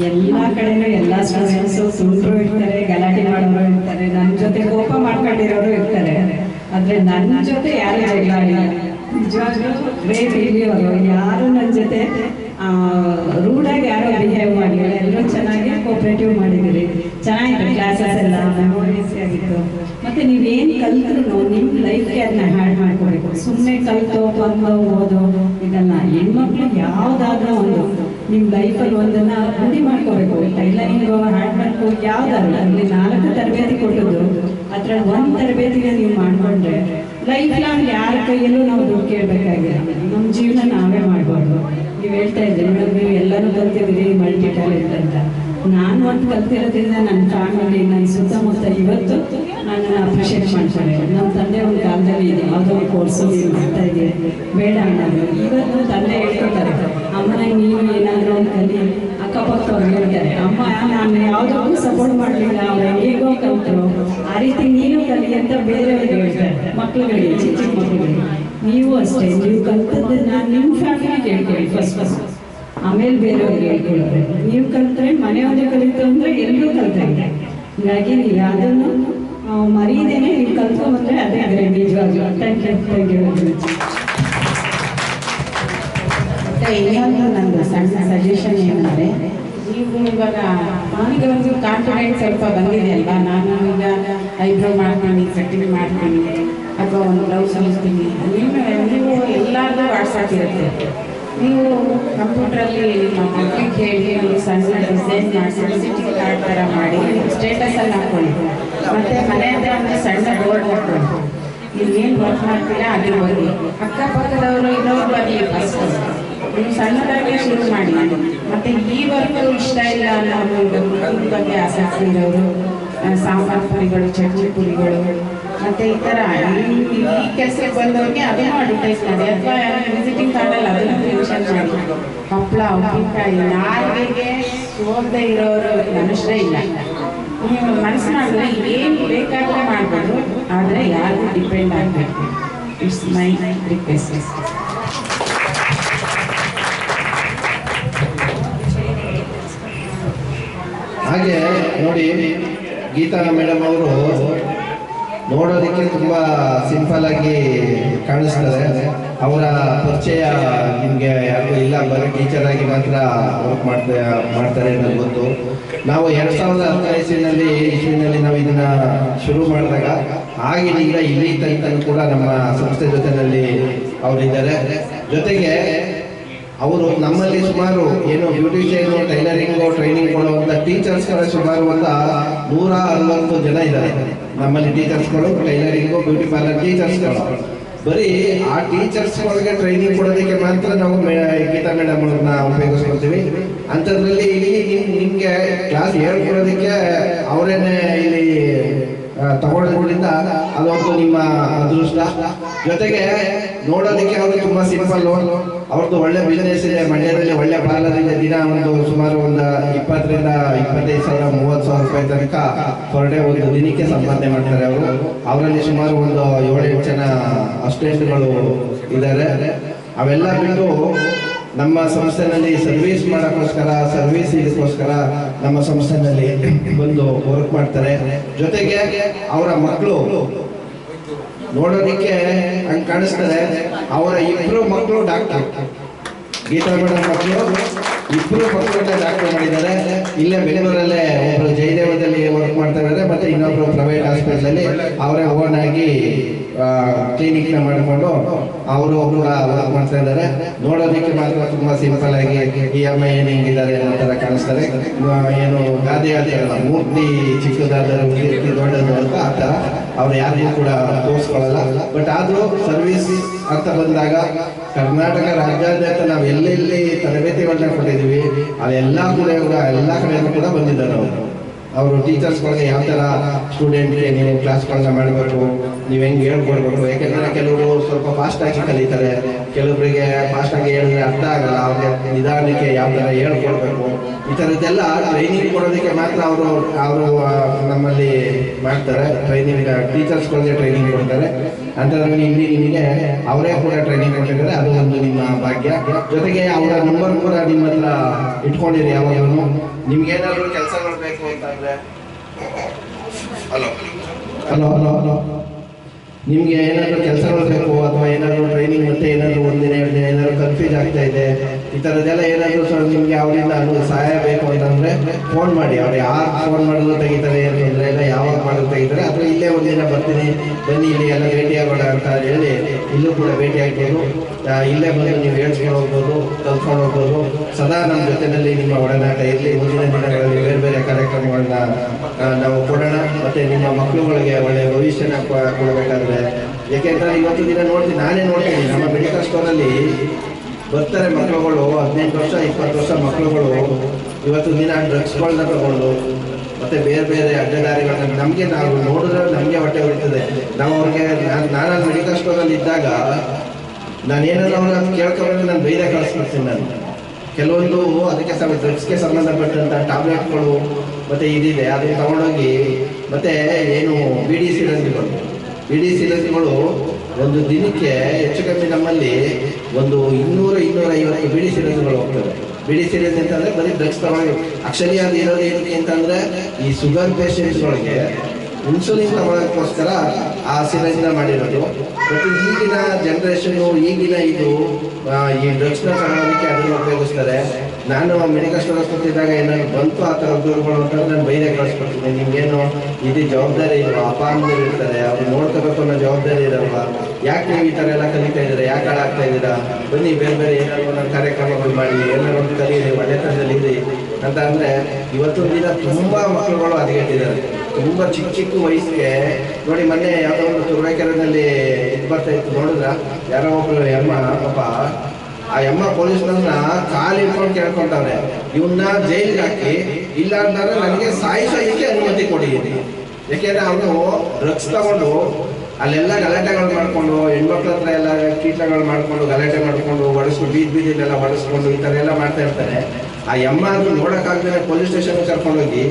ಎಲ್ಲ ಕಡೆನೂ ಎಲ್ಲ ಸ್ಟೂಡೆಂಟ್ಸು ಸುಂಟ್ರು ಇರ್ತಾರೆ, ಗಲಾಟೆ ಮಾಡೋರು ಇರ್ತಾರೆ. ನನ್ನ ಜೊತೆ ಕೋಪ ಮಾಡ್ಕೊಂಡಿರೋರು ಇರ್ತಾರೆ. ಆದ್ರೆ ನನ್ನ ಜೊತೆ ಯಾರು ಜಗಳ ಇಲ್ಲ. ಯಾರು ನನ್ನ ಜೊತೆ ರೂಢಾಗಿ ಯಾರು ಬಿಹೇವ್ ಮಾಡಿಲ್ಲ ಎಲ್ಲರೂ ಚೆನ್ನಾಗಿ ಕೋಪರೇಟಿವ್ ಮಾಡಿದಿರಿ. ಚೆನ್ನಾಗಿತ್ತು ಕ್ಲಾಸಸ್ ಎಲ್ಲ ಮೆಮೊರೀಸ್ ಆಗಿತ್ತು. ಮತ್ತೆ ನೀವೇನು ಕಲ್ತ್ರು ನಿಮ್ಮ ಲೈಫ್ಗೆ ಅದನ್ನ ಹ್ಯಾಡ್ ಮಾಡ್ಕೋಬೇಕು. ಸುಮ್ಮನೆ ಕಲ್ತು, ಬಂದು, ಓದೋ, ಇದನ್ನ ಹೆಣ್ಮಕ್ಳು ಯಾವುದಾದ್ರೂ ಒಂದು ನಿಮ್ಮ ಲೈಫಲ್ಲಿ ಒಂದನ್ನ ರೂಢಿ ಮಾಡ್ಕೋಬೇಕು. ಟೈಲರಿಂಗ್ ಹ್ಯಾಂಡ್ ವರ್ಕು ಯಾವುದಲ್ಲ ಅಲ್ಲಿ ನಾಲ್ಕು ತರಬೇತಿ ಕೊಟ್ಟದ್ದು. ಅದ್ರ ಒಂದು ತರಬೇತಿಗೆ ನೀವು ಮಾಡ್ಕೊಂಡ್ರೆ ಲೈಫ್ ಲಾಂಗ್ ಯಾರ ಕೈಯಲ್ಲೂ ನಾವು ದುಡ್ಡು ಕೇಳಬೇಕಾಗಿಲ್ಲ. ನಮ್ಮ ಜೀವನ ನಾವೇ ಮಾಡ್ಬಾರ್ದು ನೀವು ಹೇಳ್ತಾ ಇದ್ದೀರಿ ಮೇಡಮ್ ನೀವು ಎಲ್ಲರೂ ಕಲ್ತಿದ್ದೀರಿ ಮಲ್ಟಿ ಟ್ಯಾಲೆಂಟ್ ಅಂತ. ನಾನು ಒಂದು ಕಲ್ತಿರೋದ್ರಿಂದ ನನ್ನ ಫ್ಯಾಮಿಲಿ ನನ್ನ ಸುತ್ತಮುತ್ತ ಇವತ್ತು ನನ್ನನ್ನು ಅಪ್ರಿಷಿಯೇಟ್ ಮಾಡ್ತಾರೆ. ನಮ್ಮ ತಂದೆ ಒಂದು ಕಾಲದಲ್ಲಿ ಇದೆ. ಯಾವುದೋ ಒಂದು ಕೋರ್ಸು ನೀವು ಮಾಡ್ತಾ ಇದೆ ಬೇಡ ಅನ್ನೋದು ಇವತ್ತು ತಂದೆ ಹೇಳ್ಕೊತಾರೆ ಅಮ್ಮನ, ನೀನು ಏನಾದರೂ ಒಂದು ಕಲಿ ಅಕ್ಕಪಕ್ಕದವ್ರು ಹೇಳ್ತಾರೆ. ಅಮ್ಮ, ನಾನು ಯಾವುದಕ್ಕೂ ಸಪೋರ್ಟ್ ಮಾಡಲಿಲ್ಲ. ಅವ್ರು ಹೇಗೋ ಕಲ್ತರು ಆ ರೀತಿ ನೀನು ಕಲಿ ಅಂತ ಬೇರೆಯವ್ರಿಗೆ ಹೇಳ್ತಾರೆ. ಮಕ್ಳುಗಳಿಗೆ, ಚಿಕ್ಕ ಚಿಕ್ಕ ಮಕ್ಕಳಿಗೆ ನೀವು ಅಷ್ಟೇ. ನೀವು ಕಲ್ತದ್ದನ್ನ ನಿಮ್ಮ ಫ್ಯಾಮಿಲಿಗೆ ಹೇಳ್ಕೊಳ್ಳಿ ಫಸ್ಟ್ ಫಸ್ಟ್ ಆಮೇಲೆ ಬೇರೆಯವ್ರಿಗೆ ಹೇಳ್ಕೊಳ್ತಾರೆ ನೀವು ಕಲ್ತ್ರೆ ಮನೆಯವ್ರಿಗೆ ಕಲಿತು ಅಂದರೆ ಎಲ್ಲರೂ ಕಲ್ತಾರೆ. ಹೀಗಾಗಿ ನೀವು ಯಾವುದನ್ನು ಮರೀದೇನೆ ನೀವು ಕಲ್ತ್ಕೊಂಡ್ಬಂದ್ರೆ ಅದೇ ಅದೇ ನಿಜವಾಗ್ಲೂ ಥ್ಯಾಂಕ್ ಯು ಥ್ಯಾಂಕ್ ಯು ಇನ್ನೊಂದು ನಂದು ಸಣ್ಣ ಸಜೆಷನ್ ಏನಂದ್ರೆ, ನೀವು ಇವಾಗ ನನಗೆ ಒಂದು ಕಾನ್ಫಿಡೆನ್ಸ್ ಸ್ವಲ್ಪ ಬಂದಿದೆ ಅಲ್ವಾ? ನಾನು ಈಗ ಐಬ್ರೋ ಮಾಡ್ತೀನಿ ಕಟ್ಟಿಂಗ್ ಮಾಡ್ತೀನಿ, ಅಥವಾ ಒಂದು ಬ್ಲೌಸ್ ಹೊಲಿಸ್ತೀನಿ. ನೀವು ನೀವು ಎಲ್ಲಾರ್ದು ವಾಟ್ಸಪ್ ಇರುತ್ತೆ. ನೀವು ಕಂಪ್ಯೂಟ್ರಲ್ಲಿ ನಿಮ್ಮ ಹೇಳಿ ಒಂದು ಸಣ್ಣ ಡಿಸೈನ್ ಮಾಡಿ ಸಿಟಿ ಕಾರ್ಡ್ ಥರ ಮಾಡಿ ಸ್ಟೇಟಸಲ್ಲಿ ಹಾಕ್ಕೊಳ್ಳಿ. ಮತ್ತು ಮನೆ ಅಂದ್ರೆ ಒಂದು ಸಣ್ಣ ಬೋರ್ಡ್ ಇಲ್ಲಿ ನೀವೇನು ವರ್ಕ್ ಮಾಡ್ತೀರಾ ಅಲ್ಲಿ ಬಗ್ಗೆ ಅಕ್ಕಪಕ್ಕದವರು ಇನ್ನೊಬ್ರು ಅಲ್ಲಿ ನೀವು ಸಣ್ಣದಾಗಿ ಶುರು ಮಾಡಿ. ಮತ್ತೆ ಈ ವರ್ಕ್ ಇಷ್ಟ ಇಲ್ಲ ಅನ್ನೋದು ಬಗ್ಗೆ ಆಸಕ್ತಿ ಇರೋರು ಸಾಂಬಾರ್ ಪುರಿಗಳು, ಚಟ್ನಿ ಪುರಿಗಳು, ಮತ್ತೆ ಈ ಥರ ಈ ಈ ಕೆಲಸಕ್ಕೆ ಬಂದವ್ರಿಗೆ ಅದನ್ನು ಅಡ್ವರ್ಟೈಸ್ ಮಾಡಿ. ಅಥವಾ ವಿಸಿಟಿಂಗ್ ಕಾರ್ಡಲ್ಲಿ ಅದನ್ನು ಮೆನ್ಷನ್ ಮಾಡಿ. ಹಪ್ಪಳ ಉಪ್ಪಿನಕಾಯಿ ನಾಲ್ಗೆಗೆ ಹೋಗದೆ ಇರೋರು, ಮನುಷ್ಯ ಇಲ್ಲ. ನೀವು ಮನಸ್ಸು ಮಾಡಿದ್ರೆ ಏನು ಬೇಕಾದ್ರೆ ಮಾಡ್ಬೋದು. ಆದರೆ ಯಾರಿಗೂ ಡಿಪೆಂಡ್ ಆಗಬೇಕು ಇಟ್ಸ್ ಮೈ ರಿಕ್ವೆಸ್ಟ್ ಹಾಗೆ ನೋಡಿ, ಗೀತಾ ಮೇಡಮ್ ಅವರು ನೋಡೋದಕ್ಕೆ ತುಂಬಾ ಸಿಂಪಲ್ ಆಗಿ ಕಾಣಿಸ್ತಾರೆ. ಅವರ ಪರಿಚಯ ನಿಮಗೆ ಯಾರಿಗೂ ಇಲ್ಲ. ಬರೀ ಟೀಚರ್ ಆಗಿ ಮಾತ್ರ ವರ್ಕ್ ಮಾಡ್ತಾ, ಮಾಡ್ತಾರೆ ಅನ್ನೋದು ಗೊತ್ತು. ನಾವು ಎರಡು ಸಾವಿರದ ಹತ್ತನೇ ಇಸ್ವಿನಲ್ಲಿ ಇಸ್ವಿನಲ್ಲಿ ನಾವು ಇದನ್ನ ಶುರು ಮಾಡಿದಾಗ ಆಗಿನಿಂದ ಇಲ್ಲಿ ತನಕ ಕೂಡ ನಮ್ಮ ಸಂಸ್ಥೆ ಜೊತೆಯಲ್ಲಿ ಅವರಿದ್ದಾರೆ. ಜೊತೆಗೆ ಅವರು ನಮ್ಮಲ್ಲಿ ಸುಮಾರು ಏನು ಬ್ಯೂಟಿಷಿಯನ್ ಟೈಲರಿಂಗು ಟ್ರೈನಿಂಗ್ ಕೊಡುವಂತ ಟೀಚರ್ಸ್ಗಳ ಸುಮಾರು ಒಂದು ನೂರ ಅರವತ್ತು ಜನ ಇದ್ದಾರೆ. ನಮ್ಮಲ್ಲಿ ಟೀಚರ್ಸ್ಗಳು ಟೈಲರಿಂಗು ಬ್ಯೂಟಿ ಪಾರ್ಲರ್ ಟೀಚರ್ಸ್ಗಳು ಬರೀ ಆ ಟೀಚರ್ಸ್ ಒಳಗೆ ಟ್ರೈನಿಂಗ್ ಕೊಡೋದಕ್ಕೆ ಮಾತ್ರ ನಾವು ಗೀತಾ ಮೇಡಮ್ ಅವ್ರನ್ನ ಉಪಯೋಗಿಸ್ಕೊಳ್ತೀವಿ. ಅಂಥದ್ರಲ್ಲಿ ಇಲ್ಲಿ ನಿಮ್- ನಿಮ್ಗೆ ಕ್ಲಾಸ್ ಹೇಳ್ಕೊಡೋದಕ್ಕೆ ಅವರೇನೆ ಇಲ್ಲಿ ತಗೊಳ್ಳೋದ್ರಿಂದ ಅದೊಂದು ನಿಮ್ಮ ಅದೃಷ್ಟ. ಜೊತೆಗೆ ನೋಡೋದಕ್ಕೆ ಅವರು ತುಂಬಾ ಸಿಂಪಲ್ ಅವ್ರದ್ದು ಒಳ್ಳೆ ಬಿಸ್ನೆಸ್ ಇದೆ ಮಂಡ್ಯದಲ್ಲಿ ಒಳ್ಳೆ ಪಾರ್ಲರ್ ಇದೆ ದಿನ ಒಂದು ಸುಮಾರು ಒಂದು ಇಪ್ಪತ್ತರಿಂದ ಇಪ್ಪತ್ತೈದು ಸಾವಿರ, ಮೂವತ್ತು ಸಾವಿರ ರೂಪಾಯಿ ತನಕ ಪರ್ ಡೇ ಒಂದು ದಿನಕ್ಕೆ ಸಂಪಾದನೆ ಮಾಡ್ತಾರೆ ಅವರು. ಅವರಲ್ಲಿ ಸುಮಾರು ಒಂದು ಏಳೆಂಟು ಜನ ಅಸ್ಟೆಂಟ್ಗಳು ಇದ್ದಾರೆ. ಅವೆಲ್ಲ ಬಿಟ್ಟು ನಮ್ಮ ಸಂಸ್ಥೆನಲ್ಲಿ ಸರ್ವಿಸ್ ಮಾಡೋಕ್ಕೋಸ್ಕರ, ಸರ್ವಿಸ್ ಇದಕ್ಕೋಸ್ಕರ ನಮ್ಮ ಸಂಸ್ಥೆನಲ್ಲಿ ಬಂದು ವರ್ಕ್ ಮಾಡ್ತಾರೆ. ಜೊತೆಗೆ ಅವರ ಮಕ್ಕಳು ನೋಡೋದಕ್ಕೆ ಹಂಗೆ ಕಾಣಿಸ್ತಾರೆ ಅವರ ಇಬ್ಬರು ಮಕ್ಕಳು ಡಾಕ್ಟರ್. ಗೀತಾ ಮೇಡಮ್ ಮಕ್ಕಳು. ಇಬ್ರು ಮಕ್ಕಳನ್ನ ಡಾಕ್ಟರ್ ಮಾಡಿದ್ದಾರೆ. ಇಲ್ಲೇ ಬೆಂಗಳೂರಲ್ಲೇ ಒಬ್ರು ಜಯದೇವದಲ್ಲಿ ವರ್ಕ್ ಮಾಡ್ತಾ ಇದ್ದಾರೆ. ಮತ್ತೆ ಇನ್ನೊಬ್ರು ಪ್ರೈವೇಟ್ ಹಾಸ್ಪಿಟಲಲ್ಲಿ ಅವರೇ ಓನ್ ಆಗಿ ಕ್ಲಿನಿಕ್ನ ಮಾಡಿಕೊಂಡು ಅವರು ಕೂಡ ವರ್ಕ್ ಮಾಡ್ತಾ ಇದ್ದಾರೆ. ನೋಡೋದಕ್ಕೆ ಮಾತ್ರ ತುಂಬಾ ಸಿಂಪಲ್ ಆಗಿ ಈ ಅಮ್ಮ ಏನು ಹೆಂಗಿದ್ದಾರೆ ಅನ್ನೋ ತರ ಕಾಣಿಸ್ತಾರೆ ಏನು ಗಾದೆ ಅಲ್ಲ. ಮೂರ್ತಿ ಚಿಕ್ಕದಾದರೂ ದೊಡ್ಡದು ಅಂತ ಆ ತರ. ಅವ್ರು ಯಾರಿಗೂ ಕೂಡ ತೋರಿಸ್ಕೊಳ್ಳಲ್ಲ. ಬಟ್ ಆದ್ರೂ ಸರ್ವಿಸ್ ಅಂತ ಬಂದಾಗ ಕರ್ನಾಟಕ ರಾಜ್ಯಾದ್ಯಂತ ನಾವು ಎಲ್ಲೆಲ್ಲಿ ತರಬೇತಿಗಳನ್ನ ಕೊಟ್ಟಿದ್ದೀವಿ ಅದೆಲ್ಲ ಕೂಡ ಎಲ್ಲ ಕಡೆಯೂ ಕೂಡ ಬಂದಿದ್ದಾರೆ ಅವರು. ಅವರು ಟೀಚರ್ಸ್ಗಳಿಗೆ ಯಾವ ಥರ ಸ್ಟೂಡೆಂಟ್ಗೆ ನೀವು ಕ್ಲಾಸ್ಗಳನ್ನ ಮಾಡಬೇಕು, ನೀವು ಹೆಂಗೆ ಹೇಳ್ಕೊಡ್ಬೇಕು? ಯಾಕೆಂದರೆ ಕೆಲವರು ಸ್ವಲ್ಪ ಫಾಸ್ಟ್ ಆಗಿ ಕಲಿತಾರೆ. ಕೆಲವರಿಗೆ ಫಾಸ್ಟಾಗಿ ಹೇಳಿದ್ರೆ ಅರ್ಥ ಆಗಲ್ಲ. ಅವ್ರಿಗೆ ನಿಧಾನಕ್ಕೆ ಯಾವ ಥರ ಹೇಳ್ಕೊಡ್ಬೇಕು? ಈ ಥರದ್ದೆಲ್ಲ ಟ್ರೈನಿಂಗ್ ಕೊಡೋದಕ್ಕೆ ಮಾತ್ರ ಅವರು ಅವರು ನಮ್ಮಲ್ಲಿ ಮಾಡ್ತಾರೆ. ಟ್ರೈನಿಂಗ್ ಟೀಚರ್ಸ್ಗಳಿಗೆ ಟ್ರೈನಿಂಗ್ ಕೊಡ್ತಾರೆ. ಅಂಥದ್ರಲ್ಲಿ ಇಲ್ಲಿ ನಿಮಗೆ ಅವರೇ ಕೂಡ ಟ್ರೈನಿಂಗ್ ಕೊಟ್ಟಿದ್ದಾರೆ. ಅದು ಒಂದು ನಿಮ್ಮ ಭಾಗ್ಯ. ಜೊತೆಗೆ ಅವರ ನಂಬರ್ ಕೂಡ ನಿಮ್ಮ ಹತ್ರ ಇಟ್ಕೊಂಡಿರಿ ಯಾವಾಗಲೂ. ನಿಮ್ಗೇನಾದ್ರು ಕೆಲಸಗಳು ಬೇಕು ಅಂತಂದ್ರೆ? ಹಲೋ. Hello hello hello. ನಿಮ್ಗೆ ಏನಾದ್ರು ಕೆಲಸಗಳು ಬೇಕು ಅಥವಾ ಏನಾದ್ರು ಟ್ರೈನಿಂಗ್ ಮತ್ತೆ ಏನಾದ್ರು ಒಂದಿನ ಏನಾದ್ರು ಕನ್ಫ್ಯೂಸ್ ಆಗ್ತಾ ಇದೆ? ಈ ಥರದ್ದೆಲ್ಲ ಏನಾದ್ರು ಸ್ವಲ್ಪ ನಿಮ್ಗೆ ಅವರಿಂದ ಅನು ಸಹಾಯ ಬೇಕು ಅಂತಂದ್ರೆ ಫೋನ್ ಮಾಡಿ. ಅವ್ರು ಯಾರು ಫೋನ್ ಮಾಡಿದ್ರು ತೆಗಿತಾರೆ ಏನು ತೊಂದರೆ ಇಲ್ಲ ಯಾವಾಗ ಮಾಡಿದ್ರು ತೆಗಿತಾರೆ ಅಥವಾ ಇಲ್ಲೇ ಒಂದಿನ ಬರ್ತೀನಿ, ಬನ್ನಿ ಇಲ್ಲಿ ಎಲ್ಲ ಭೇಟಿ ಆಗೋಣ ಅಂತ ಹೇಳಿ ಇಲ್ಲೂ ಕೂಡ ಭೇಟಿ ಆಗ್ಬೋದು ಇಲ್ಲೇ ಬಂದು ನೀವು ಹೇಳ್ಸ್ಕೊಂಡು ಹೋಗ್ಬೋದು ಕಲ್ತ್ಕೊಂಡು ಹೋಗ್ಬೋದು. ಸದಾ ನಮ್ಮ ಜೊತೆಯಲ್ಲಿ ನಿಮ್ಮ ಒಡನಾಟ ಇರಲಿ. ಮುಂದಿನ ದಿನಗಳಲ್ಲಿ ಬೇರೆ ಬೇರೆ ಕಾರ್ಯಕ್ರಮಗಳನ್ನ ನಾವು ಕೊಡೋಣ. ಮತ್ತೆ ನಿಮ್ಮ ಮಕ್ಕಳುಗಳಿಗೆ ಒಳ್ಳೆಯ ಭವಿಷ್ಯನ ಕೊಡಬೇಕಾದ್ರೆ. ಯಾಕೆಂದ್ರೆ ಇವತ್ತು ದಿನ ನೋಡ್ತೀನಿ, ನಾನೇ ನೋಡ್ತೀನಿ. ನಮ್ಮ ಮೆಡಿಕಲ್ ಸ್ಟೋರಲ್ಲಿ ಬರ್ತಾರೆ ಮಕ್ಕಳುಗಳು, ಹದಿನೆಂಟು ವರ್ಷ, ಇಪ್ಪತ್ತು ವರ್ಷ ಮಕ್ಕಳುಗಳು. ಇವತ್ತು ದಿನ ಡ್ರಗ್ಸ್ಗಳನ್ನ ತಗೊಂಡು, ಮತ್ತೆ ಬೇರೆ ಬೇರೆ ಅಡ್ಡದಾರಿಗಳನ್ನ ನಮಗೆ ನಾವು ನೋಡಿದ್ರೆ ನಮಗೆ ಹೊಟ್ಟೆ ಹೊಡಿತದೆ ನಾವು ಅವ್ರಿಗೆ, ನಾನು ನಾನು ಮೆಡಿಕಲ್ ಸ್ಟೋರಲ್ಲಿ ಇದ್ದಾಗ ನಾನು ಏನಾದ್ರು ಅವ್ರನ್ನ ಕೇಳ್ಕೊಬೇಕು ನಾನು ಬೈದೆ ಕಳಿಸ್ಬಿಡ್ತೀನಿ ನಾನು. ಕೆಲವೊಂದು ಅದಕ್ಕೆ ಸಮ, ಡ್ರಗ್ಸ್ಗೆ ಸಂಬಂಧಪಟ್ಟಂತ ಟ್ಯಾಬ್ಲೆಟ್ಗಳು ಮತ್ತೆ ಇದಿದೆ ಅದನ್ನ ತಗೊಂಡೋಗಿ ಮತ್ತೆ ಏನು ಬಿ ಡಿ ಸಿರಂಜಿಗಳು ಬಿ ಡಿ ಸಿರಂಜಿಗಳು ಒಂದು ದಿನಕ್ಕೆ ಹೆಚ್ಚು ಕಮ್ಮಿ ನಮ್ಮಲ್ಲಿ ಒಂದು ಇನ್ನೂರ ಇನ್ನೂರ ಐವತ್ತು ಬಿಡಿ ಸಿಲಿಂಡರ್ಗಳು ಹೋಗ್ತವೆ. ಬಿಡಿ ಸಿಲಿಂಡರ್ ಅಂತಂದ್ರೆ ಬರೀ ಡ್ರಗ್ಸ್ ತಗೊಳ್ಳಿ. ಆಕ್ಚುಲಿ ಅದು ಇರೋದು ಏನಕ್ಕೆ ಅಂತಂದ್ರೆ ಈ ಶುಗರ್ ಪೇಷಂಟ್ಸ್ಗಳಿಗೆ ಇನ್ಸುಲಿನ್ ತಗೊಳ್ಳೋಕ್ಕೋಸ್ಕರ ಆ ಸಿಲಿಂಡರ್ ಮಾಡಿರೋದು. ಬಟ್ ಈಗಿನ ಜನ್ರೇಷನು ಈಗಿನ ಇದು ಈ ಡ್ರಗ್ಸ್ನ ತಗೊಳ್ಳೋದಕ್ಕೆ ಅದನ್ನು ಉಪಯೋಗಿಸ್ತಾರೆ. ನಾನು ಮೆಡಿಕಲ್ ಸ್ಟೋರ್ ಕೂತಿದ್ದಾಗ ಏನಾದ್ರು ಬಂತು ಆ ಥರ ದೂರುಗಳು ಅಂತಂದ್ರೆ ನಾನು ಬೈದೆ ಕಳಿಸ್ಕೊಡ್ತೀನಿ. ನಿಮ್ಗೇನು ಇದು ಜವಾಬ್ದಾರಿ ಇಲ್ಲ ಅಪ್ಪ ಅಮ್ಮ ಇರ್ತಾರೆ, ಅವ್ರು ನೋಡ್ಕೋಬೇಕು ಅನ್ನೋ ಜವಾಬ್ದಾರಿ ಇರಲ್ವಾ? ಯಾಕೆ ನೀವು ಈ ಥರ ಎಲ್ಲ ಕಲಿತಾ ಇದ್ದೀರಾ? ಯಾಕೆ ಹಾಳಾಗ್ತಾ ಇದ್ದೀರಾ? ಬನ್ನಿ, ಬೇರೆ ಬೇರೆ ಏನಾದ್ರು ಒಂದೊಂದು ಕಾರ್ಯಕ್ರಮಗಳು ಮಾಡಿ, ಏನಾದ್ರು ಒಂದು ಕಲೀರಿ ಒಳ್ಳೆತನದಲ್ಲಿ ಇರಿ ಅಂತ ಅಂದ್ರೆ ಇವತ್ತು ದಿನ ತುಂಬಾ ಮಕ್ಕಳುಗಳು ಹದಗೆಟ್ಟಿದ್ದಾರೆ. ತುಂಬಾ ಚಿಕ್ಕ ಚಿಕ್ಕ ವಯಸ್ಸಿಗೆ ನೋಡಿ, ಮೊನ್ನೆ ಯಾವುದೋ ಒಂದು ತುರುವೇಕೆರೆನಲ್ಲಿ ಇದು ಬರ್ತಾ ಇತ್ತು ನೋಡಿದ್ರ? ಯಾರೋ ಒಬ್ಬರು ಅಮ್ಮ ಪಾಪ ಆ ಯಮ್ಮ ಪೊಲೀಸ್ನವ್ರನ್ನ ಕಾಲು ಇಟ್ಕೊಂಡು ಕೇಳ್ಕೊಂಡವ್ರೆ. ಇವನ್ನ ಜೈಲಿಗೆ ಹಾಕಿ, ಇಲ್ಲ ಅಂತಂದ್ರೆ ನನಗೆ ಸಾಯಿಸೋದಕ್ಕೆ ಅನುಮತಿ ಕೊಡಿ. ಯಾಕೆಂದ್ರೆ ಅವನು ಡ್ರಗ್ಸ್ ತಗೊಂಡು, ಅಲ್ಲೆಲ್ಲ ಗಲಾಟೆಗಳು ಮಾಡಿಕೊಂಡು, ಹೆಣ್ಮಕ್ಳ ಹತ್ರ ಎಲ್ಲ ಕೀಟಗಳು ಮಾಡ್ಕೊಂಡು, ಗಲಾಟೆ ಮಾಡಿಕೊಂಡು ಬಡಿಸ್ಕೊಂಡು ಬೀದ್ ಬೀದಿಲೆಲ್ಲ ಬಡಿಸ್ಕೊಂಡು ಈ ಥರ ಎಲ್ಲ ಮಾಡ್ತಾ ಇರ್ತಾರೆ. ಆ ಯಮ್ಮ ಅದು ನೋಡೋಕ್ಕಾಗ್ದೇ ಪೊಲೀಸ್ ಸ್ಟೇಷನ್ ಕರ್ಕೊಂಡೋಗಿ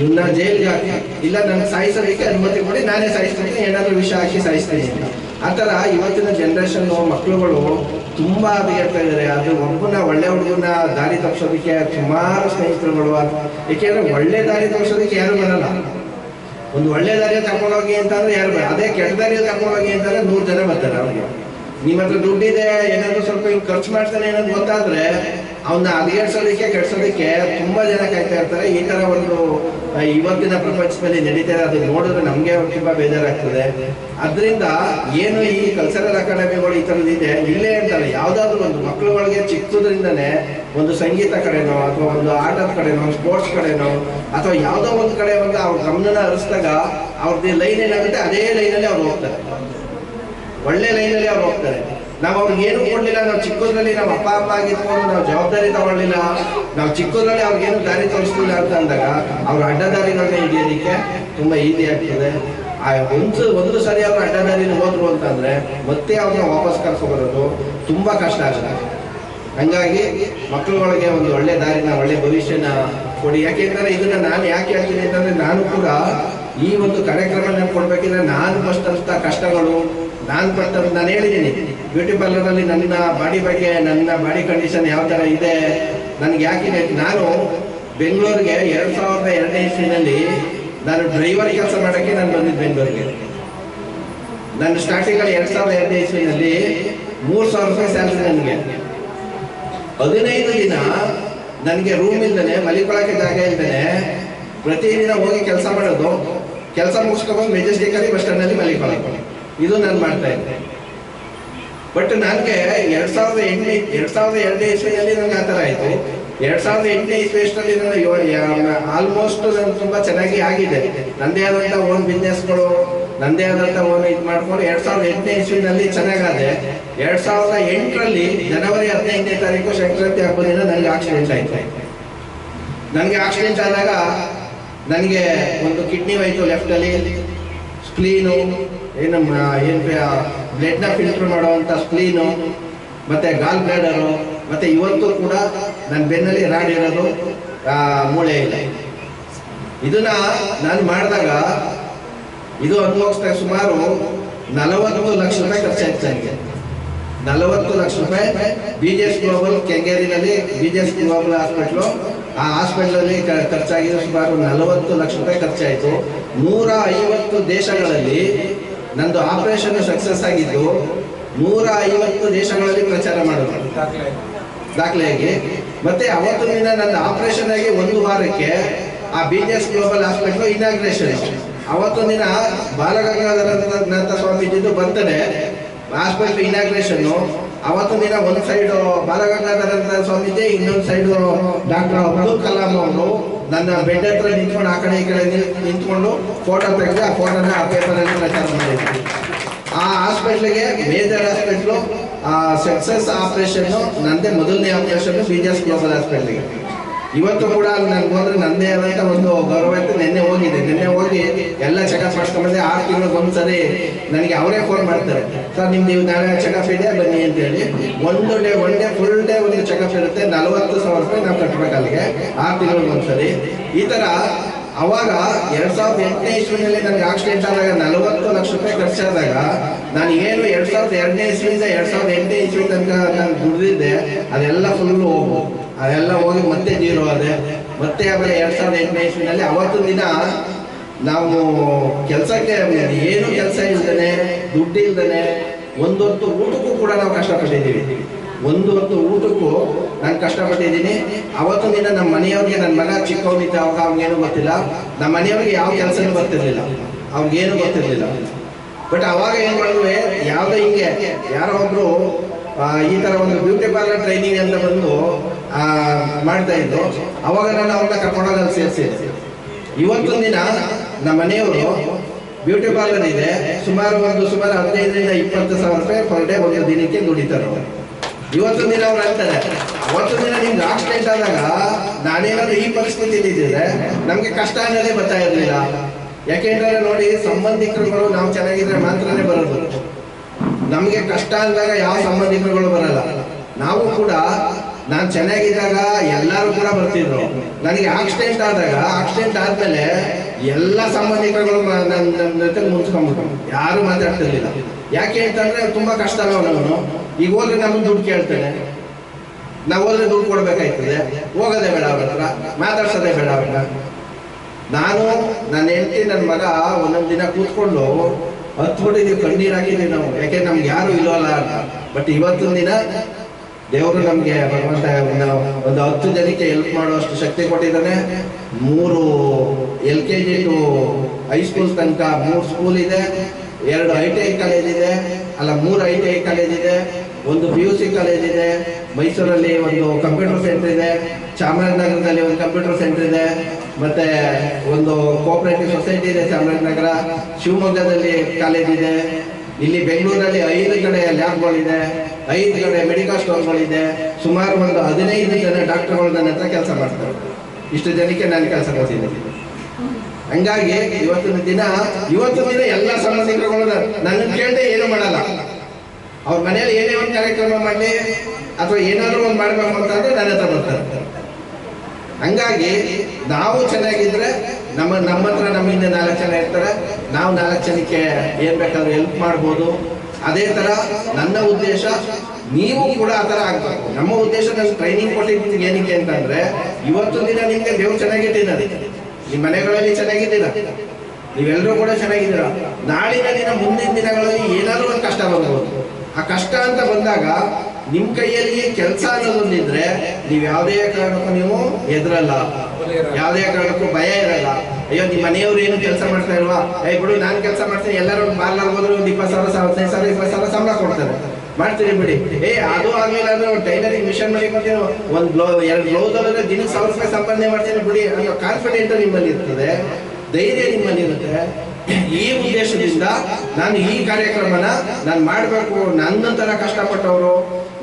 ಇವನ್ನ ಜೈಲಿಗೆ ಹಾಕಿ, ಇಲ್ಲ ನನಗೆ ಸಾಯಿಸೋದಕ್ಕೆ ಅನುಮತಿ ಕೊಡಿ, ನಾನೇ ಸಾಯಿಸ್ತೀನಿ, ಏನಾದರೂ ವಿಷ ಹಾಕಿ ಸಾಯಿಸ್ತೀನಿ ಆ ಥರ ಇವತ್ತಿನ ಜನ್ರೇಷನ್ ಮಕ್ಕಳುಗಳು ತುಂಬಾ ಹೇಳ್ತಾ ಇದ್ದಾರೆ. ಅದು ಒಬ್ಬನ ಒಳ್ಳೆ ಹುಡುಗನ ದಾರಿ ತಪ್ಪಿಸೋದಕ್ಕೆ ಸುಮಾರು ಸ್ನೇಹಿತರುಗಳು ಏಕೆಂದ್ರೆ ಒಳ್ಳೆ ದಾರಿ ತಪ್ಪಿಸೋದಕ್ಕೆ ಯಾರು ಬರಲ್ಲ. ಒಂದು ಒಳ್ಳೆ ದಾರಿ ತಗೊಂಡೋಗಿ ಅಂತಂದ್ರೆ ಯಾರು ಬರಲ್ಲ. ಅದೇ ಕೆಟ್ಟ ದಾರಿ ತಗೊಂಡೋಗಿ ಅಂತಂದ್ರೆ ನೂರು ಜನ ಬರ್ತಾರೆ ಅವ್ರಿಗೆ. ನಿಮ್ಮ ಹತ್ರ ದುಡ್ಡಿದೆ, ಏನಾದ್ರು ಸ್ವಲ್ಪ ಇವ್ನು ಖರ್ಚು ಮಾಡ್ತಾನೆ ಅನ್ನೋದು ಗೊತ್ತಾದ್ರೆ ಅವನ್ನ ಹದಗೆಡ್ಸೋದಕ್ಕೆ ಕೆಡ್ಸೋದಕ್ಕೆ ತುಂಬಾ ಜನ ಕಾಯ್ತಾ ಇರ್ತಾರೆ. ಈ ತರ ಒಂದು ಇವತ್ತಿನ ಪ್ರಪಂಚದಲ್ಲಿ ನಡೀತಾರೆ ಅದನ್ನ ನೋಡಿದ್ರೆ ನಮಗೆ ತುಂಬಾ ಬೇಜಾರಾಗ್ತದೆ. ಅದರಿಂದ ಏನು ಈ ಕಲ್ಚರಲ್ ಅಕಾಡೆಮಿಗಳು ಈ ತರದ ಇದೆ? ಇಲ್ಲೇ ಅಂತಲ್ಲ, ಯಾವ್ದಾದ್ರು ಒಂದು ಮಕ್ಕಳುಗಳಿಗೆ ಚಿಕ್ಕದ್ರಿಂದನೇ ಒಂದು ಸಂಗೀತ ಕಡೆನೋ ಅಥವಾ ಒಂದು ಆಟದ ಕಡೆನೋ ಸ್ಪೋರ್ಟ್ಸ್ ಕಡೆನೋ, ಅಥವಾ ಯಾವುದೋ ಒಂದು ಕಡೆ ಒಂದು ಅವ್ರ ಗಮನನ ಹರಿಸಿದಾಗ ಅವ್ರದ್ದು ಲೈನ್ ಏನಾಗುತ್ತೆ? ಅದೇ ಲೈನಲ್ಲಿ ಅವ್ರು ಹೋಗ್ತಾರೆ. ಒಳ್ಳೆ ಲೈನಲ್ಲಿ ಅವ್ರು ಹೋಗ್ತಾರೆ. ನಾವು ಅವ್ರಿಗೆ ಏನು ಕೊಡ್ಲಿಲ್ಲ, ನಾವು ಚಿಕ್ಕದ್ರಲ್ಲಿ ನಾವು ಅಪ್ಪ ಅಪ್ಪ ಆಗಿದ್ಕೊಂಡು ನಾವು ಜವಾಬ್ದಾರಿ ತಗೊಳ್ಳಿಲ್ಲ ನಾವು ಚಿಕ್ಕದ್ರಲ್ಲಿ ಅವ್ರಿಗೇನು ದಾರಿ ತೋರಿಸ್ಲಿಲ್ಲ ಅಂತ ಅಂದಾಗ ಅವ್ರ ಅಡ್ಡದಾರಿಗಳನ್ನ ಹಿಡಿಯೋದಕ್ಕೆ ತುಂಬಾ ಈಸಿ ಆಗ್ತದೆ. ಆ ಒಂದು ಒಂದು ಸರಿ ಅವ್ರ ಅಡ್ಡದಾರಿನ ಹೋದ್ರು ಅಂತಂದ್ರೆ ಮತ್ತೆ ಅವ್ರನ್ನ ವಾಪಸ್ ಕರ್ಸ್ಕೊಬರೋದು ತುಂಬಾ ಕಷ್ಟ ಆಗ್ತದೆ ಹಂಗಾಗಿ ಮಕ್ಕಳುಗಳಿಗೆ ಒಂದು ಒಳ್ಳೆ ದಾರಿನ, ಒಳ್ಳೆ ಭವಿಷ್ಯನ ಕೊಡಿ. ಯಾಕೆಂದ್ರೆ ಇದನ್ನ ನಾನು ಯಾಕೆ ಹೇಳ್ತೀನಿ ಅಂತಂದ್ರೆ ನಾನು ಕೂಡ ಈ ಒಂದು ಕಾರ್ಯಕ್ರಮ ಕೊಡ್ಬೇಕಿದ್ರೆ ನಾನು ಪಟ್ಟಂತ ಕಷ್ಟಗಳು ನಾನು ಪ್ರಥಮ ನಾನು ಹೇಳಿದ್ದೀನಿ ಬ್ಯೂಟಿ ಪಾರ್ಲರಲ್ಲಿ ನನ್ನ ಬಾಡಿ ಬಗ್ಗೆ ನನ್ನ ಬಾಡಿ ಕಂಡೀಷನ್ ಯಾವ ಥರ ಇದೆ, ನನಗೆ ಯಾಕಿದೆ ನಾನು ಬೆಂಗಳೂರಿಗೆ ಎರಡು ಸಾವಿರದ ಎರಡನೇ ಇಸ್ವಿನಲ್ಲಿ ನಾನು ಡ್ರೈವರ್ ಕೆಲಸ ಮಾಡೋಕ್ಕೆ ನಾನು ಬಂದಿದ್ದು ಬೆಂಗಳೂರಿಗೆ. ನಾನು ಸ್ಟಾರ್ಟಿಂಗ್ ಅಲ್ಲಿ ಎರಡು ಸಾವಿರದ ಎರಡನೇ ಇಸ್ವಿನಲ್ಲಿ ಮೂರು ಸಾವಿರ ರೂಪಾಯಿ ಸ್ಯಾಲ್ರಿ ನನಗೆ. ಹದಿನೈದು ದಿನ ನನಗೆ ರೂಮ್ ಇಲ್ದೇನೆ ಮಲಿಕೊಳಕ್ಕೆ ಜಾಗ ಇಲ್ದೇನೆ ಪ್ರತಿದಿನ ಹೋಗಿ ಕೆಲಸ ಮಾಡೋದು. ಕೆಲಸ ಮುಗಿಸ್ಕೊಂಡು ಮೆಜೆಸ್ಟಿಕ್ ಅಲ್ಲಿ ಬಸ್ ಸ್ಟ್ಯಾಂಡಲ್ಲಿ ಮಲಿಕೊಳಕ್ಕೆ ಇದು ನಾನು ಮಾಡ್ತಾ ಇದ್ದೆ. ಬಟ್ ನನಗೆ ಎರಡ್ ಸಾವಿರದ ಎಂಟನೇ, ಎರಡ್ ಸಾವಿರದ ಎರಡನೇ ಇಸ್ವಿಯಲ್ಲಿ ನನಗೆ ಆ ಥರ ಆಯಿತು. ಎರಡ್ ಸಾವಿರದ ಎಂಟನೇ ಇಸ್ವಿ ಅಷ್ಟರಲ್ಲಿ ನಾನು ಆಲ್ಮೋಸ್ಟ್ ನಾನು ತುಂಬಾ ಚೆನ್ನಾಗಿ ಆಗಿದೆ. ನಂದೇ ಆದಂಥ ಓನ್ ಬಿಸ್ನೆಸ್ಗಳು ನಂದೇ ಆದಂಥ ಓನ್ ಇದು ಮಾಡ್ಕೊಂಡು ಎರಡ್ ಸಾವಿರದ ಎಂಟನೇ ಇಸ್ವಿನಲ್ಲಿ ಚೆನ್ನಾಗಾದೆ. ಎರಡ್ ಸಾವಿರದ ಎಂಟರಲ್ಲಿ ಜನವರಿ ಹದಿನೈದನೇ ತಾರೀಕು ಸಂಕ್ರಾಂತಿ ಹಬ್ಬದಿಂದ ನನಗೆ ಆಕ್ಸಿಡೆಂಟ್ ಆಯ್ತು. ನನಗೆ ಆಕ್ಸಿಡೆಂಟ್ ಆದಾಗ ನನಗೆ ಒಂದು ಕಿಡ್ನಿ ಹೋಯ್ತು ಲೆಫ್ಟಲ್ಲಿ ಸ್ಪ್ಲೀನು ಏನು ಏನು ಬ್ಲಡ್ನ ಫಿಲ್ಟರ್ ಮಾಡುವಂಥ ಸ್ಕ್ಲೀನು ಮತ್ತು ಗಾಲ್ ಬ್ಲಾಡರು ಮತ್ತು ಇವತ್ತು ಕೂಡ ನನ್ನ ಬೆನ್ನಲ್ಲಿ ರಾಡ್ ಇರೋದು ಮೂಳೆ ಇಲ್ಲ. ಇದನ್ನ ನಾನು ಮಾಡಿದಾಗ ಇದು ಅನುಭವಿಸ್ತಾ ಸುಮಾರು ನಲವತ್ತು ಲಕ್ಷ ರೂಪಾಯಿ ಖರ್ಚಾಯ್ತು ನನಗೆ. ನಲವತ್ತು ಲಕ್ಷ ರೂಪಾಯಿ B J S global ಕೆಂಗೇರಿನಲ್ಲಿ B J S global hospital ಆ ಹಾಸ್ಪಿಟ್ಲಲ್ಲಿ ಖರ್ಚಾಗಿರೋ ಸುಮಾರು ನಲವತ್ತು ಲಕ್ಷ ರೂಪಾಯಿ ಖರ್ಚಾಯಿತು. ನೂರ ಐವತ್ತು ದೇಶಗಳಲ್ಲಿ ನಂದು ಆಪರೇಷನ್ ಸಕ್ಸಸ್ ಆಗಿದ್ದು ನೂರ ಐವತ್ತು ದೇಶಗಳಲ್ಲಿ ಪ್ರಚಾರ ಮಾಡೋದು. ದಾಖಲೆಯಾಗಿ. ಮತ್ತೆ ಅವತ್ತು ದಿನ ನನ್ನ ಆಪರೇಷನ್ ಆಗಿ ಒಂದು ವಾರಕ್ಕೆ ಆ B G S global hospital inauguration ಅವತ್ತು ದಿನ ಬಾಲಗಂಗಾಧರನಾಥ ಸ್ವಾಮೀಜಿದು ಬರ್ತಡೆ ಹಾಸ್ಪಿಟಲ್ ಇನಾಗ್ರೇಷನ್ ಅವತ್ತು ದಿನ ಒಂದು ಸೈಡ್ ಬಾಲಗಂಗಾಧರನಾಥ ಸ್ವಾಮೀಜಿ, ಇನ್ನೊಂದು ಸೈಡ್ ಡಾಕ್ಟರ್ ಅಬ್ದುಲ್ ಕಲಾಂ ಅವರು ನನ್ನ ಬೆಡ್ ಹತ್ರ ನಿಂತ್ಕೊಂಡು ಆ ಕಡೆ ಈ ಕಡೆ ನಿಂತ್ಕೊಂಡು ಫೋಟೋ ತೆಗೆದು ಆ ಫೋಟೋನ ಆ ಪೇಪರಲ್ಲಿ ಪ್ರಚಾರ ಮಾಡಿದ್ವಿ. ಆ ಹಾಸ್ಪಿಟ್ಲಿಗೆ ಮೇಜರ್ ಆ ಸಕ್ಸಸ್ ಆಪರೇಷನ್ ನಂದೇ ಮೊದಲನೇ operation B G S global ಹಾಸ್ಪಿಟ್ಲಿಗೆ ಇವತ್ತು ಕೂಡ ಅಲ್ಲಿ ನನ್ಗೆ ಹೋದ್ರೆ ನಂದೇ ಆದಂತ ಒಂದು ಗೌರವ ಇತ್ತು. ನಿನ್ನೆ ಹೋಗಿದೆ. ನಿನ್ನೆ ಹೋಗಿ ಎಲ್ಲ ಚೆಕಪ್ ಮಾಡ್ಕೊಂಡ್ಬಂದ್ರೆ ಆರು ತಿಂಗಳಿಗೆ ಒಂದ್ಸರಿ ನನಗೆ ಅವರೇ ಫೋನ್ ಮಾಡ್ತಾರೆ. ಸರ್, ನಿಮ್ದು ನೀವು ನಾಳೆ ಚೆಕಪ್ ಇದೆ, ಬನ್ನಿ ಅಂತ ಹೇಳಿ ಒಂದು day one day full day checkup ಇರುತ್ತೆ. ನಲವತ್ತು ಸಾವಿರ ರೂಪಾಯಿ ನಾವು ಕಟ್ಟಬೇಕು ಅಲ್ಲಿಗೆ. ಆರು ತಿಂಗಳಿಗೆ ಒಂದ್ಸರಿ. ಈ ತರ ಅವಾಗ ಎರಡ್ ಸಾವಿರದ ಎಂಟನೇ ಇಸ್ವಿನಲ್ಲಿ ನನಗೆ ಆಕ್ಸಿಡೆಂಟ್ ಆದಾಗ ನಲವತ್ತು ಲಕ್ಷ ರೂಪಾಯಿ ಖರ್ಚಾದಾಗ ನಾನು ಏನು ಎರಡ್ ಸಾವಿರದ ಎರಡನೇ ಇಸ್ವಿಯಿಂದ ಎರಡ್ ಸಾವಿರದ ಎಂಟನೇ ಇಸ್ವಿ ತನಕ ನಾನು ದುಡಿದಿದ್ದೆ. ಅದೆಲ್ಲ ಫುಲ್ ಹೋಗು. ಅದೆಲ್ಲ ಹೋಗಿ ಮತ್ತೆ ಜೀರೋ ಅದೇ ಮತ್ತೆ ಆಮೇಲೆ ಎರಡ್ ಸಾವಿರದ ಎಂಟನೇ ಇಸ್ವಿನಲ್ಲಿ ಅವತ್ತು ದಿನ ನಾವು ಕೆಲಸಕ್ಕೆ ಏನು ಕೆಲಸ ಇಲ್ದೇನೆ, ದುಡ್ಡು ಇಲ್ದೇನೆ, ಒಂದೊತ್ತು ಊಟಕ್ಕೂ ಕೂಡ ನಾವು ಕಷ್ಟಪಟ್ಟಿದ್ದೀವಿ. ಒಂದು ಹೊತ್ತು ಊಟಕ್ಕೂ ನಾನು ಕಷ್ಟಪಟ್ಟಿದ್ದೀನಿ. ಅವತ್ತು ದಿನ ನಮ್ಮ ಮನೆಯವ್ರಿಗೆ ನನ್ನ ಮಗ ಚಿಕ್ಕವನಿದ್ದ ಅವಾಗ ಅವ್ನಿಗೇನು ಗೊತ್ತಿಲ್ಲ. ನಮ್ಮ ಮನೆಯವ್ರಿಗೆ ಯಾವ ಕೆಲಸನೂ ಗೊತ್ತಿರಲಿಲ್ಲ. ಅವ್ನಿಗೇನು ಗೊತ್ತಿರಲಿಲ್ಲ. ಬಟ್ ಅವಾಗ ಏನು ಮಾಡಿದ್ವಿ, ಯಾವುದೋ ಹಿಂಗೆ ಯಾರೋ ಒಬ್ರು ಈ ಥರ ಒಂದು ಬ್ಯೂಟಿ ಪಾರ್ಲರ್ ಟ್ರೈನಿಂಗ್ ಅಂತ ಬಂದು ಮಾಡ್ತಾ ಇದ್ದು ಅವಾಗ ನಾನು ಅವ್ರನ್ನ ಕರ್ಕೊಂಡೋಗಿ ಸೇರಿಸಿದ್ದೆ ಇವತ್ತೊಂದು ದಿನ ನಮ್ಮ ಮನೆಯವರು ಬ್ಯೂಟಿ ಪಾರ್ಲರ್ ಇದೆ. ಸುಮಾರು ಒಂದು ಸುಮಾರು ಹದಿನೈದರಿಂದ ಇಪ್ಪತ್ತು ಸಾವಿರ ರೂಪಾಯಿ ಪರ್ ಡೇ ಒಂದು ದಿನಕ್ಕೆ ದುಡಿತಾರೆ ಇವತ್ತೊಂದು ದಿನ ಅವ್ರು ಅಂತಾರೆ ಒಂದು ದಿನ ನಿಮ್ಗೆ ಆಕ್ಸಿಡೆಂಟ್ ಆದಾಗ ನಾನೇನಾದ್ರೂ ಈ ಪರಿಸ್ಥಿತಿ ಇದ್ದಿದ್ರೆ ನಮ್ಗೆ ಕಷ್ಟ ಅನ್ನೋದೇ ಬರ್ತಾ ಇರಲಿಲ್ಲ. ಯಾಕೆಂದ್ರೆ ನೋಡಿ ಸಂಬಂಧಿಕರುಗಳು ನಾವು ಚೆನ್ನಾಗಿದ್ರೆ ಮಾತ್ರನೇ ಬರೋದು. ನಮಗೆ ಕಷ್ಟ ಅಂದಾಗ ಯಾವ ಸಂಬಂಧಿಕರುಗಳು ಬರಲ್ಲ. ನಾವು ಕೂಡ, ನಾನು ಚೆನ್ನಾಗಿದ್ದಾಗ ಎಲ್ಲರೂ ಕೂಡ ಬರ್ತಿದ್ರು. ನನಗೆ ಆಕ್ಸಿಡೆಂಟ್ ಆದಾಗ ಆಕ್ಸಿಡೆಂಟ್ ಆದ್ಮೇಲೆ ಎಲ್ಲ ಸಂಬಂಧಿಕರುಗಳು ನನ್ನ ಜೊತೆ ಮುಂಚ್ಕೊಂಡ್ಬಿಟ್ಟು ಯಾರು ಮಾತಾಡ್ತಿರ್ಲಿಲ್ಲ. ಯಾಕೆ ಅಂತಂದ್ರೆ ತುಂಬಾ ಕಷ್ಟ ಅವನವನು ಈಗ ಹೋದ್ರೆ ನಮ್ಗೆ ದುಡ್ಡು ಕೇಳ್ತಾನೆ. ನಾವು ಹೋದ್ರೆ ದುಡ್ಡು ಕೊಡ್ಬೇಕಾಯ್ತದೆ. ಹೋಗೋದೇ ಬೇಡ ಬೇಡ ಮಾತಾಡ್ಸೋದೇ ಬೇಡ ಅವ್ರನ್ನ. ನಾನು, ನನ್ನ ಹೆಂಡತಿ, ನನ್ನ ಮಗ ಒಂದೊಂದು ದಿನ ಕೂತ್ಕೊಂಡು ಹತ್ಬಿಟ್ಟಿದ್ದೀವಿ ಕಣ್ಣೀರು ಹಾಕಿದ್ದೀವಿ ನಾವು. ಯಾಕೆ, ನಮ್ಗೆ ಯಾರು ಇಲ್ಲವಲ್ಲ ಬಟ್ ಇವತ್ತೊಂದು ದಿನ ದೇವರು ನಮಗೆ ಭಗವಂತ ಒಂದು ಹತ್ತು ಜನಕ್ಕೆ ಹೆಲ್ಪ್ ಮಾಡುವಷ್ಟು ಶಕ್ತಿ ಕೊಟ್ಟಿದ್ದಾನೆ. ಮೂರು L K G to high school ತನಕ ಮೂರು ಸ್ಕೂಲ್ ಇದೆ. ಎರಡು ಐ ಟಿ ಐ ಕಾಲೇಜ್ ಇದೆ ಅಲ್ಲ ಮೂರು ಐ ಟಿ ಐ ಕಾಲೇಜ್ ಇದೆ ಒಂದು ಪಿ ಯು ಸಿ ಕಾಲೇಜ್ ಇದೆ ಮೈಸೂರಲ್ಲಿ ಒಂದು ಕಂಪ್ಯೂಟರ್ ಸೆಂಟರ್ ಇದೆ. ಚಾಮರಾಜನಗರದಲ್ಲಿ ಒಂದು ಕಂಪ್ಯೂಟರ್ ಸೆಂಟರ್ ಇದೆ. ಮತ್ತೆ ಒಂದು ಕೋಆಪರೇಟಿವ್ ಸೊಸೈಟಿ ಇದೆ ಚಾಮರಾಜನಗರ. ಶಿವಮೊಗ್ಗದಲ್ಲಿ ಕಾಲೇಜ್ ಇದೆ. ಇಲ್ಲಿ ಬೆಂಗಳೂರಲ್ಲಿ ಐದು ಕಡೆ ಲ್ಯಾಬ್ಗಳಿದೆ ಐದು ಕಡೆ ಮೆಡಿಕಲ್ ಸ್ಟೋರ್ಗಳಿದೆ ಸುಮಾರು ಒಂದು ಹದಿನೈದು ಜನ ಡಾಕ್ಟರ್ಗಳು ನನ್ನ ಹತ್ರ ಕೆಲಸ ಮಾಡ್ತಾರೆ. ಇಷ್ಟು ಜನಕ್ಕೆ ನಾನು ಕೆಲಸ ಕೊಡ್ತಿದ್ದೀನಿ ಹಂಗಾಗಿ ಇವತ್ತಿನ ದಿನ ಇವತ್ತಿನ ದಿನ ಎಲ್ಲ ಸಂಬಂಧಿಕರುಗಳು ನನ್ನ ಕೇಳದೆ ಏನು ಮಾಡಲ್ಲ. ಅವ್ರ ಮನೆಯಲ್ಲಿ ಏನೇ ಒಂದು ಕಾರ್ಯಕ್ರಮ ಮಾಡಲಿ, ಅಥವಾ ಏನಾದರೂ ಒಂದು ಮಾಡಬೇಕು ಅಂತಂದ್ರೆ ನನ್ನ ಹತ್ರ ಬರ್ತಾರೆ. ಹಂಗಾಗಿ ನಾವು ಚೆನ್ನಾಗಿದ್ರೆ ನಮ್ಮ ನಮ್ಮ ಹತ್ರ ನಮ್ಮಿಂದ ನಾಲ್ಕು ಜನ ಇರ್ತಾರೆ. ನಾವು ನಾಲ್ಕು ಜನಕ್ಕೆ ಏನ್ ಬೇಕಾದ್ರೂ ಹೆಲ್ಪ್ ಮಾಡ್ಬೋದು. ಅದೇ ತರ ನನ್ನ ಉದ್ದೇಶ, ನೀವು ಕೂಡ ಆ ಥರ ಆಗ್ಬೇಕು. ನಮ್ಮ ಉದ್ದೇಶ ನಾನು ಟ್ರೈನಿಂಗ್ ಕೊಟ್ಟಿದ್ದೀನಿ ಏನಕ್ಕೆ ಅಂತಂದ್ರೆ, ಇವತ್ತು ದಿನ ನಿಮ್ಗೆ ದೇವ್ರು ಚೆನ್ನಾಗಿಟ್ಟಿದ್ದಾರೆ ನಿಮ್ಮ ಮನೆಗಳಲ್ಲಿ ಚೆನ್ನಾಗಿದ್ದೀರಾ? ನೀವೆಲ್ಲರೂ ಕೂಡ ಚೆನ್ನಾಗಿದ್ದೀರಾ? ನಾಳಿನ ದಿನ ಮುಂದಿನ ದಿನಗಳಲ್ಲಿ ಏನಾದರೂ ಒಂದು ಕಷ್ಟ ಬಂದವರು ಆ ಕಷ್ಟ ಅಂತ ಬಂದಾಗ ನಿಮ್ಮ ಕೈಯಲ್ಲಿ ಕೆಲಸ ಅನ್ನೋದೊಂದಿದ್ರೆ ನೀವು ಯಾವುದೇ ಕಾರಣಕ್ಕೂ ನೀವು ಎದುರಲ್ಲ ಯಾವುದೇ ಕಾರಣಕ್ಕೂ ಭಯ ಇರಲ್ಲ. ಅಯ್ಯೋ, ನಿಮ್ಮ ಮನೆಯವರು ಏನು ಕೆಲಸ ಮಾಡ್ತಾ ಇಲ್ವಾ? ಏ ಬಿಡು, ನಾನು ಕೆಲಸ ಮಾಡ್ತೀನಿ. ಎಲ್ಲರೂ ಒಂದು ಹೋದ್ರೆ ಒಂದು ಇಪ್ಪತ್ತು ಸಾವಿರ ಸಾವಿರ, ಹದಿನೈದು ಸಾವಿರ, ಇಪ್ಪತ್ತು ಸಾವಿರ ಸಂಬಳ ಕೊಡ್ತಾರೆ. ಮಾಡ್ತೀರಿ ಬಿಡಿ. ಏ, ಅದು ಆಗ್ಲಿಲ್ಲ ಅಂದ್ರೆ ಒಂದು ಟೈಲರಿಂಗ್ ಮಿಷನ್ ಮಾಡಿ ಒಂದು ಬ್ಲೌ ಎರಡು ಬ್ಲೌಸ್ ಅಂದ್ರೆ ದಿನಕ್ಕೆ ಸಾವಿರ ರೂಪಾಯಿ ಸಂಪಾದನೆ ಮಾಡ್ತೀನಿ ಬಿಡಿ. ಅನ್ನೋ ಕಾನ್ಫಿಡೆಂಟ್ ನಿಮ್ಮಲ್ಲಿ ಇರ್ತದೆ, ಧೈರ್ಯ ನಿಮ್ಮಲ್ಲಿ ಇರುತ್ತೆ. ಈ ಉದ್ದೇಶದಿಂದ ನಾನು ಈ ಕಾರ್ಯಕ್ರಮನ ನಾನು ಮಾಡಬೇಕು. ನನ್ನ ತರ ಕಷ್ಟಪಟ್ಟವರು,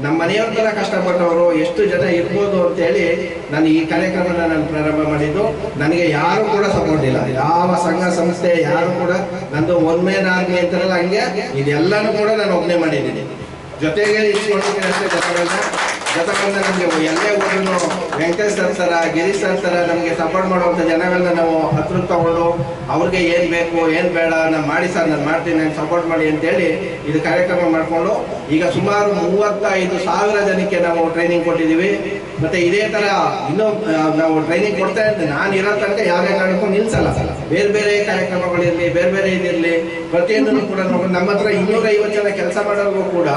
ನಮ್ಮ ಮನೆಯವ್ರ ತರ ಕಷ್ಟಪಟ್ಟವರು ಎಷ್ಟು ಜನ ಇರ್ಬೋದು ಅಂತೇಳಿ ನಾನು ಈ ಕಾರ್ಯಕ್ರಮನ ನಾನು ಪ್ರಾರಂಭ ಮಾಡಿದ್ದು. ನನಗೆ ಯಾರು ಕೂಡ ಸಪೋರ್ಟ್ ಇಲ್ಲ. ಯಾವ ಸಂಘ, ಸಂಸ್ಥೆ, ಯಾರು ಕೂಡ ನಂದು ಒನ್ ಆಗ್ಲಿ ಅಂತಾರಲ್ಲ ಹಂಗೆ, ಇದೆಲ್ಲಾನು ಕೂಡ ನಾನು ಒಬ್ಬನೇ ಮಾಡಿದ್ದೀನಿ. ಜೊತೆಗೆ ಇಟ್ಕೊಂಡಿದ್ದೀನಿ ಅಷ್ಟೇ ಜೊತೆಗಳನ್ನ ಜೊತೆಗಳನ್ನ ನಮಗೆ ಎಲ್ಲೇ ಹೋದ್ರು ವೆಂಕಟೇಶ್ ಥರ ಗಿರೀಶ್ ಥರ ನಮಗೆ ಸಪೋರ್ಟ್ ಮಾಡುವಂಥ ಜನಗಳನ್ನ ನಾವು ಹತ್ರಕ್ಕೆ ತಗೊಂಡು ಅವ್ರಿಗೆ ಏನು ಬೇಕು, ಏನು ಬೇಡ, ನಾನು ಮಾಡಿ ಸರ್, ನಾನು ಮಾಡ್ತೀನಿ, ನಾನು ಸಪೋರ್ಟ್ ಮಾಡಿ ಅಂತೇಳಿ ಇದು ಕಾರ್ಯಕ್ರಮ ಮಾಡಿಕೊಂಡು ಈಗ ಸುಮಾರು ಮೂವತ್ತೈದು ಸಾವಿರ ಜನಕ್ಕೆ ನಾವು ಟ್ರೈನಿಂಗ್ ಕೊಟ್ಟಿದ್ದೀವಿ. ಮತ್ತು ಇದೇ ಥರ ಇನ್ನೂ ನಾವು ಟ್ರೈನಿಂಗ್ ಕೊಡ್ತಾ ಇದ್ದೆ. ನಾನು ಇರೋ ತನಕ ಯಾವುದೇ ಕಾರಣಕ್ಕೂ ನಿಲ್ಸಲ್ಲ. ಬೇರೆ ಬೇರೆ ಕಾರ್ಯಕ್ರಮಗಳಿರಲಿ, ಬೇರೆ ಬೇರೆ ಇದಿರಲಿ, ಪ್ರತಿಯೊಂದನ್ನು ಕೂಡ ನಮ್ಮ ಹತ್ರ ಇನ್ನೂರೈವತ್ತು ಜನ ಕೆಲಸ ಮಾಡೋರ್ಗೂ ಕೂಡ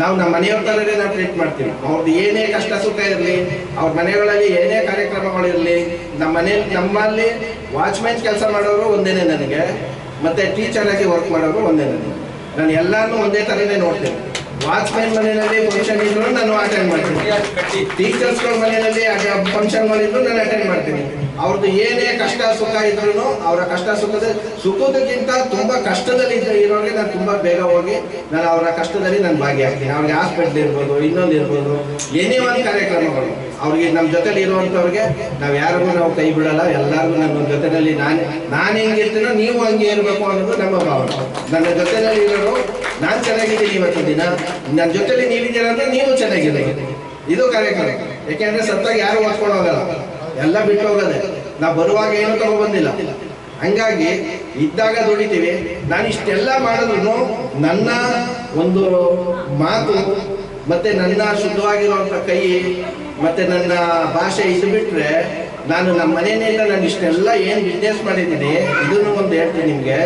ನಾವು ನಮ್ಮ ಮನೆಯವ್ರ ಥರನೇ ನಾವು ಟ್ರೀಟ್ ಮಾಡ್ತೀವಿ. ಅವ್ರದ್ದು ಏನೇ ಕಷ್ಟ ಸುಖ ಇರಲಿ ಅವ್ರ ಮನೆಗಳಲ್ಲಿ ಏನೇ ಕಾರ್ಯಕ್ರಮಗಳಿರಲಿ ನಮ್ಮ ಮನೆಯಲ್ಲಿ ನಮ್ಮಲ್ಲಿ ವಾಚ್ಮ್ಯಾನ್ ಕೆಲಸ ಮಾಡೋರು ಒಂದೇನೆ ನನಗೆ ಮತ್ತೆ ಟೀಚರ್ ಆಗಿ ವರ್ಕ್ ಮಾಡೋರು ಒಂದೇ ನನಗೆ. ನಾನು ಎಲ್ಲಾರು ಒಂದೇ ಥರನೇ ನೋಡ್ತೇನೆ. ವಾಚ್ಮ್ಯಾನ್ ಮನೆಯಲ್ಲಿ ಫಂಕ್ಷನ್ ಇದ್ರು ನಾನು ಅಟೆಂಡ್ ಮಾಡ್ತೀನಿ. ಟೀಚರ್ಸ್ಗಳ ಮನೆಯಲ್ಲಿ ಫಂಕ್ಷನ್ ಮಾಡಿದ್ರು ನಾನು ಅಟೆಂಡ್ ಮಾಡ್ತೀನಿ. ಅವ್ರದ್ದು ಏನೇ ಕಷ್ಟ ಸುಖ ಇದ್ರು ಅವರ ಕಷ್ಟ ಸುಖದ ಸುಖದಕ್ಕಿಂತ ತುಂಬಾ ಕಷ್ಟದಲ್ಲಿ ಇರೋರಿಗೆ ನಾನು ತುಂಬಾ ಬೇಗ ಹೋಗಿ ನಾನು ಅವರ ಕಷ್ಟದಲ್ಲಿ ನಾನು ಭಾಗಿಯಾಗ್ತೀನಿ. ಅವ್ರಿಗೆ ಹಾಸ್ಪಿಟ್ಲ್ ಇರ್ಬೋದು, ಇನ್ನೊಂದು ಇರ್ಬೋದು, ಏನೇ ಒಂದು ಕಾರ್ಯಕ್ರಮಗಳು. ಅವ್ರಿಗೆ ನಮ್ಮ ಜೊತೆಲಿ ಇರುವಂಥವ್ರಿಗೆ ನಾವು ಯಾರಿಗೂ ನಾವು ಕೈ ಬಿಡಲ್ಲ, ಎಲ್ಲರಿಗೂ ನನ್ನ ಜೊತೆಯಲ್ಲಿ ನಾನು ನಾನು ಹೆಂಗಿರ್ತೀನೋ ನೀವು ಹಂಗೆ ಇರಬೇಕು ಅನ್ನೋದು ನಮ್ಮ ಭಾವನೆ. ನನ್ನ ಜೊತೆಯಲ್ಲಿ ಇರೋರು, ನಾನು ಚೆನ್ನಾಗಿದ್ದೀನಿ ಇವತ್ತು ದಿನ. ನನ್ನ ಜೊತೆಲಿ ನೀವಿದ್ದೀರ ಅಂದ್ರೆ ನೀವು ಚೆನ್ನಾಗಿದ್ದೀರಿ. ಇದು ಕಾರ್ಯಕ್ರಮ. ಯಾಕೆಂದ್ರೆ ಸತ್ತಾಗ ಯಾರು ಓದ್ಕೊಂಡು ಹೋಗಲ್ಲ. ಎಲ್ಲ ಬಿಟ್ಟು ಹೋಗೋದೆ ನಾ ಬರುವಾಗ ಏನು ತಗೊಬಂದಿಲ್ಲ ಹಂಗಾಗಿ ಇದ್ದಾಗ ದುಡಿತೀವಿ. ನಾನು ಇಷ್ಟೆಲ್ಲ ಮಾಡಿದ್ರು ನನ್ನ ಒಂದು ಮಾತು, ಮತ್ತೆ ನನ್ನ ಶುದ್ಧವಾಗಿರುವಂಥ ಕೈ, ಮತ್ತೆ ನನ್ನ ಭಾಷೆ ಇದು ಬಿಟ್ರೆ ನಾನು ನಮ್ಮ ಮನೆಯಿಂದ ನಾನು ಇಷ್ಟೆಲ್ಲ ಏನು ಬಿಸ್ನೆಸ್ ಮಾಡಿದ್ದೀನಿ, ಇದನ್ನು ಒಂದು ಹೇಳ್ತೀನಿ ನಿಮಗೆ.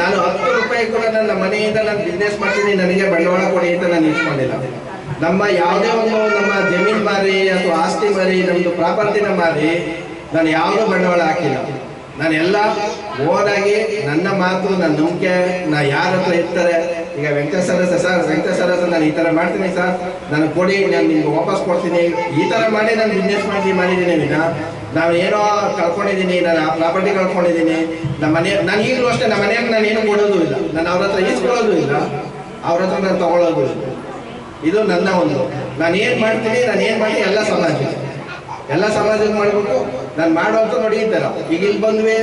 ನಾನು ಹತ್ತು ರೂಪಾಯಿ ಕೂಡ ನನ್ನ ಮನೆಯಿಂದ ನಾನು ಬಿಸ್ನೆಸ್ ಮಾಡ್ತೀನಿ, ನನಗೆ ಬಂಡವಾಳ ಕೊಡಿ ಅಂತ ನಾನು ಇಟ್ಕೊಂಡಿಲ್ಲ ನಮ್ಮ ಯಾವುದೇ ಒಂದು ನಮ್ಮ ಜಮೀನ್ ಮಾರಿ ಅಥವಾ ಆಸ್ತಿ ಮಾರಿ ನಮ್ಮದು ಪ್ರಾಪರ್ಟಿನ ಮಾರಿ, ನಾನು ಯಾವುದೋ ಬಂಡವಾಳ ಹಾಕಿಲ್ಲ. ನಾನೆಲ್ಲ ಓನಾಗಿ ನನ್ನ ಮಾತು, ನನ್ನ ನಂಬಿಕೆ ನಾ ಯಾರ ಹತ್ರ ಇರ್ತಾರೆ. ಈಗ ವೆಂಕಟೇಶ್ವರ ಸರ್ ವೆಂಕಟೇಶ್ವರ ಸರ್, ನಾನು ಈ ಥರ ಮಾಡ್ತೀನಿ ಸರ್. ನಾನು ಕೊಡಿ, ನಾನು ನಿಮ್ಗೆ ವಾಪಸ್ ಕೊಡ್ತೀನಿ. ಈ ಥರ ಮಾಡಿ ನಾನು ಬಿಸ್ನೆಸ್ ಮಾಡಿ, ಮಾಡಿದ್ದೀನಿ ವಿನ ನಾನು ಏನೋ ಕಳ್ಕೊಂಡಿದ್ದೀನಿ, ನಾನು ಆ ಪ್ರಾಪರ್ಟಿ ಕಳ್ಕೊಂಡಿದ್ದೀನಿ. ನಮ್ಮ ಮನೆ, ನಾನು ಈಗಲೂ ಅಷ್ಟೇ, ನಮ್ಮ ಮನೆಯಾಗ ನಾನು ಏನು ಕೊಡೋದು ಇಲ್ಲ. ನಾನು ಅವ್ರ ಹತ್ರ ಈಸ್ಕೊಳ್ಳೋದು ಇಲ್ಲ. ಅವ್ರ ಹತ್ರ ನಾನು ತಗೊಳ್ಳೋದು ಇಲ್ಲ. ಇದು ನನ್ನ ಒಂದು. ನಾನು ಏನು ಮಾಡ್ತೀನಿ, ನಾನು ಏನು ಮಾಡಿ ಎಲ್ಲ ಸಮಾಜ. ಎಲ್ಲ ಸಮಾಜಕ್ಕೆ ಮಾಡಬೇಕು ನಾನು ಮಾಡೋದು ನೋಡಿ ಈ ಥರ ಈಗ ಇಲ್ಲಿ ಬಂದ್ವಿ,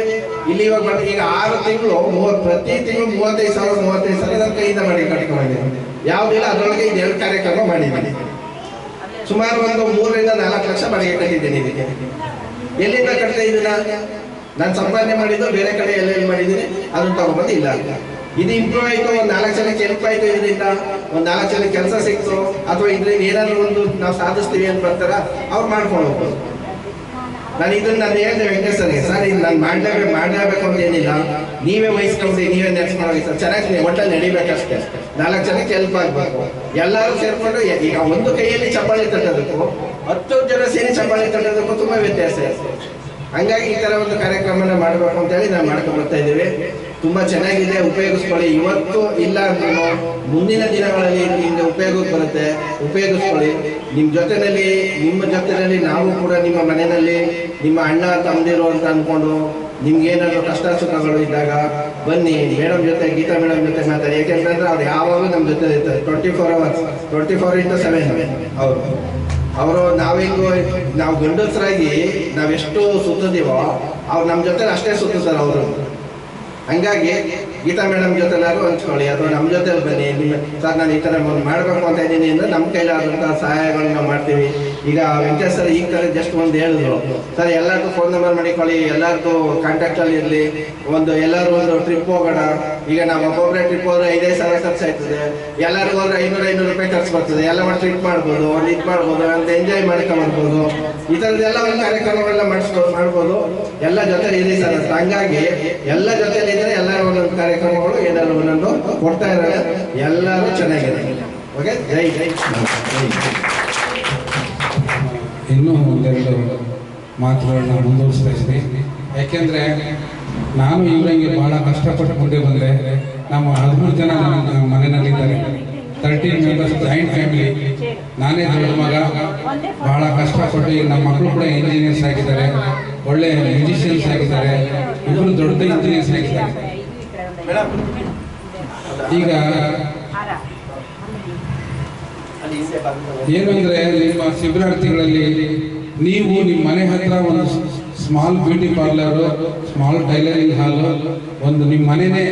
ಇಲ್ಲಿ ಇವಾಗ ಬಂದು ಈಗ ಆರು ತಿಂಗಳು ಮೂವತ್ತು ಪ್ರತಿ ತಿಂಗಳು ಮೂವತ್ತೈದು ಸಾವಿರ ಮೂವತ್ತೈದು ಸಾವಿರ ನನ್ನ ಕೈಯಿಂದ ಮಾಡಿ ಕಟ್ಕೊಂಡಿದ್ದೀನಿ. ಯಾವುದಿಲ್ಲ ಅದರೊಳಗೆ ಇದು ಎರಡು ಕಾರ್ಯಕ್ರಮ ಮಾಡಿದ್ದೀನಿ. ಸುಮಾರು ಒಂದು ಮೂರರಿಂದ ನಾಲ್ಕು ಲಕ್ಷ ಬಾಡಿಗೆ ಕಟ್ಟಿದ್ದೀನಿ ಇದಕ್ಕೆ. ಎಲ್ಲಿಂದ ಕಟ್ತಾ ಇದನ್ನ ನಾನು ಸಂಪಾದನೆ ಮಾಡಿದ್ದು ಬೇರೆ ಕಡೆ ಎಲ್ಲೆಲ್ಲಿ ಮಾಡಿದ್ದೀನಿ? ಅದನ್ನು ತಗೊಂಡ್ಬಂದು ಇಲ್ಲ. ಇದು ಇಂಪ್ರೂವ್ ಆಯಿತು ಒಂದು ನಾಲ್ಕು ಜನಕ್ಕೆ ಹೆಲ್ಪ್ ಆಯಿತು ಇದರಿಂದ. ಒಂದು ನಾಲ್ಕು ಜನಕ್ಕೆ ಕೆಲಸ ಸಿಕ್ತು. ಅಥವಾ ಇದರಿಂದ ಏನಾದರೂ ಒಂದು ನಾವು ಸಾಧಿಸ್ತೀವಿ ಅಂತ ಬರ್ತಾರ? ಅವ್ರು ಮಾಡ್ಕೊಂಡು ಹೋಗ್ಬೋದು. ನಾನು ಇದನ್ನ ನಾನು ಹೇಳಿದೆ ವೆಂಕಟೇಶ್ವರಿಗೆ ಸರ್, ಇದು ನಾನು ಮಾಡಲೇಬೇಕು ಮಾಡಲೇಬೇಕು ಅಂತ ಏನಿಲ್ಲ. ನೀವೇ ವಹಿಸ್ಕೊಂಡು ನೀವೇ ನೆಡ್ಸ್ಕೊಂಡು ಸರ್ ಚೆನ್ನಾಗಿ ಒಟ್ಟಲ್ಲಿ ನಡಿಬೇಕಷ್ಟೇ. ನಾಲ್ಕು ಜನಕ್ಕೆ ಹೆಲ್ಪ್ ಆಗಬೇಕು. ಎಲ್ಲರೂ ಸೇರ್ಕೊಂಡು, ಈಗ ಒಂದು ಕೈಯಲ್ಲಿ ಚಪ್ಪಾಳೆ ತಟ್ಟೋದಕ್ಕೂ ಹತ್ತು ಜನ ಸೇರಿ ಚಪ್ಪಾಳೆ ತಟ್ಟೋದಕ್ಕೂ ತುಂಬ ವ್ಯತ್ಯಾಸ ಇದೆ. ಹಂಗಾಗಿ ಈ ಥರ ಒಂದು ಕಾರ್ಯಕ್ರಮನ ಮಾಡಬೇಕು ಅಂತೇಳಿ ನಾವು ಮಾಡ್ಕೊಂಡು ಬರ್ತಾ ಇದ್ದೀವಿ. ತುಂಬ ಚೆನ್ನಾಗಿದೆ, ಉಪಯೋಗಿಸ್ಕೊಳ್ಳಿ. ಇವತ್ತು ಇಲ್ಲ ಅಂದ್ರೂ ಮುಂದಿನ ದಿನಗಳಲ್ಲಿ ನಿಮಗೆ ಉಪಯೋಗಕ್ಕೆ ಬರುತ್ತೆ. ಉಪಯೋಗಿಸ್ಕೊಳ್ಳಿ. ನಿಮ್ಮ ಜೊತೆಯಲ್ಲಿ ನಿಮ್ಮ ಜೊತೆಯಲ್ಲಿ ನಾವು ಕೂಡ ನಿಮ್ಮ ಮನೆಯಲ್ಲಿ ನಿಮ್ಮ ಅಣ್ಣ, ತಮ್ಮದಿರು ಅಂತ ಅಂದ್ಕೊಂಡು ನಿಮ್ಗೆ ಏನಾದರೂ ಕಷ್ಟ ಸುಖಗಳು ಇದ್ದಾಗ ಬನ್ನಿ. ಮೇಡಮ್ ಜೊತೆ, ಗೀತಾ ಮೇಡಮ್ ಜೊತೆ ಮಾತಾಡಿ. ಯಾಕೆಂತಂದ್ರೆ ಅವ್ರು ಯಾವಾಗಲೂ ನಮ್ಮ ಜೊತೆ ಇರ್ತಾರೆ. Twenty four hours twenty four into seven ಅವರು ಅವರು ನಾವಿಂಗು ನಾವು ಗಂಡಸರಾಗಿ ನಾವೆಷ್ಟು ಸುತ್ತದೀವೋ, ಅವ್ರು ನಮ್ಮ ಜೊತೆ ಅಷ್ಟೇ ಸುತ್ತಿದ್ದಾರೆ ಅವರು. ಹಂಗಾಗಿ ಗೀತಾ ಮೇಡಮ್ ಜೊತೆ ನಾವು ಹಂಚ್ಕೊಳ್ಳಿ, ಅಥವಾ ನಮ್ಮ ಜೊತೆ ಬನ್ನಿ, ನಿಮ್ಮ ಸರ್, ನಾನು ಈ ಥರ ಒಂದು ಮಾಡಬೇಕು ಅಂತ ಇದ್ದೀನಿ ಅಂದರೆ ನಮ್ಮ ಕೈಲಾದಂಥ ಸಹಾಯಗಳನ್ನ ಮಾಡ್ತೀವಿ. ಈಗ ವೆಂಕಟೇಶ್ ಸರ್ ಈಗ ಜಸ್ಟ್ ಒಂದು ಹೇಳಿದ್ರು. ಸರ್, ಎಲ್ಲರಿಗೂ ಫೋನ್ ನಂಬರ್ ಮಾಡಿಕೊಳ್ಳಿ ಎಲ್ಲರಿಗೂ ಕಾಂಟ್ಯಾಕ್ಟಲ್ಲಿ ಇರಲಿ. ಒಂದು ಎಲ್ಲರೂ ಒಂದು ಟ್ರಿಪ್ ಹೋಗೋಣ. ಈಗ ನಾವು ಒಬ್ಬೊಬ್ಬರೇ ಟ್ರಿಪ್ ಹೋದ್ರೆ ಐದೈದು ಸಾವಿರ ಖರ್ಚು ಆಯ್ತದೆ. ಎಲ್ಲರಿಗೂ ಹೋದ್ರೆ ಐನೂರು ಐನೂರು ರೂಪಾಯಿ ಖರ್ಚು ಬರ್ತದೆ. ಎಲ್ಲ ಒಂದು ಟ್ರಿಪ್ ಮಾಡ್ಬೋದು, ಒಂದು ಇದು ಮಾಡ್ಬೋದು ಅಂತ ಎಂಜಾಯ್ ಮಾಡ್ಕೊಂಬರ್ಬೋದು. ಈ ಥರದ್ದೆಲ್ಲ ಒಂದು ಕಾರ್ಯಕ್ರಮಗಳನ್ನ ಮಾಡಿಸ್ಕೊ, ಮಾಡ್ಬೋದು. ಎಲ್ಲ ಜೊತೆ ಇದೆ ಸರ್. ಹಂಗಾಗಿ ಎಲ್ಲ ಜೊತೆಲಿ ಇದ್ರೆ ಎಲ್ಲರೂ ಒಂದೊಂದು ಕಾರ್ಯಕ್ರಮಗಳು ಏನಾದ್ರು ಒಂದೊಂದು ಕೊಡ್ತಾ ಇದ್ದಾರೆ. ಎಲ್ಲರೂ ಚೆನ್ನಾಗಿದೆ. ಓಕೆ ಜೈ ಜೈ ಇನ್ನೂ ಒಂದೆರಡು ಮಾತುಗಳನ್ನ ಮುಂದುವರಿಸ್ತಾ ಇದ್ದೀನಿ. ಯಾಕೆಂದರೆ ನಾನು ಇವರಂಗೆ ಭಾಳ ಕಷ್ಟಪಟ್ಟು ಮುಂದೆ ಬಂದರೆ ನಮ್ಮ ಹದಿಮೂರು ಜನ ನನ್ನ ಮನೆಯಲ್ಲಿದ್ದಾರೆ. ತರ್ಟೀನ್ ಮೆಂಬರ್ಸ್ ಜಾಯಿಂಟ್ ಫ್ಯಾಮಿಲಿ ನಾನೇ ದೊಡ್ಡ ಮಗ. ಬಹಳ ಕಷ್ಟಪಟ್ಟು ನಮ್ಮ ಮಕ್ಕಳು ಕೂಡ ಇಂಜಿನಿಯರ್ಸ್ ಆಗಿದ್ದಾರೆ. ಒಳ್ಳೆ ಮ್ಯೂಸಿಷಿಯನ್ಸ್ ಆಗಿದ್ದಾರೆ. ಇಬ್ಬರು ದೊಡ್ಡ ಇಂಜಿನಿಯರ್ಸ್ ಆಗಿದ್ದಾರೆ. ಈಗ ಏನು ಅಂದ್ರೆ ನಿಮ್ಮ ಶಿಬಿರಾರ್ಥಿಗಳಲ್ಲಿ ನೀವು ನಿಮ್ಮ ಮನೆ ಹತ್ರ ಒಂದು small beauty parlour small tailoring hall ಒಂದು ನಿಮ್ಮ ಮನೆನೇ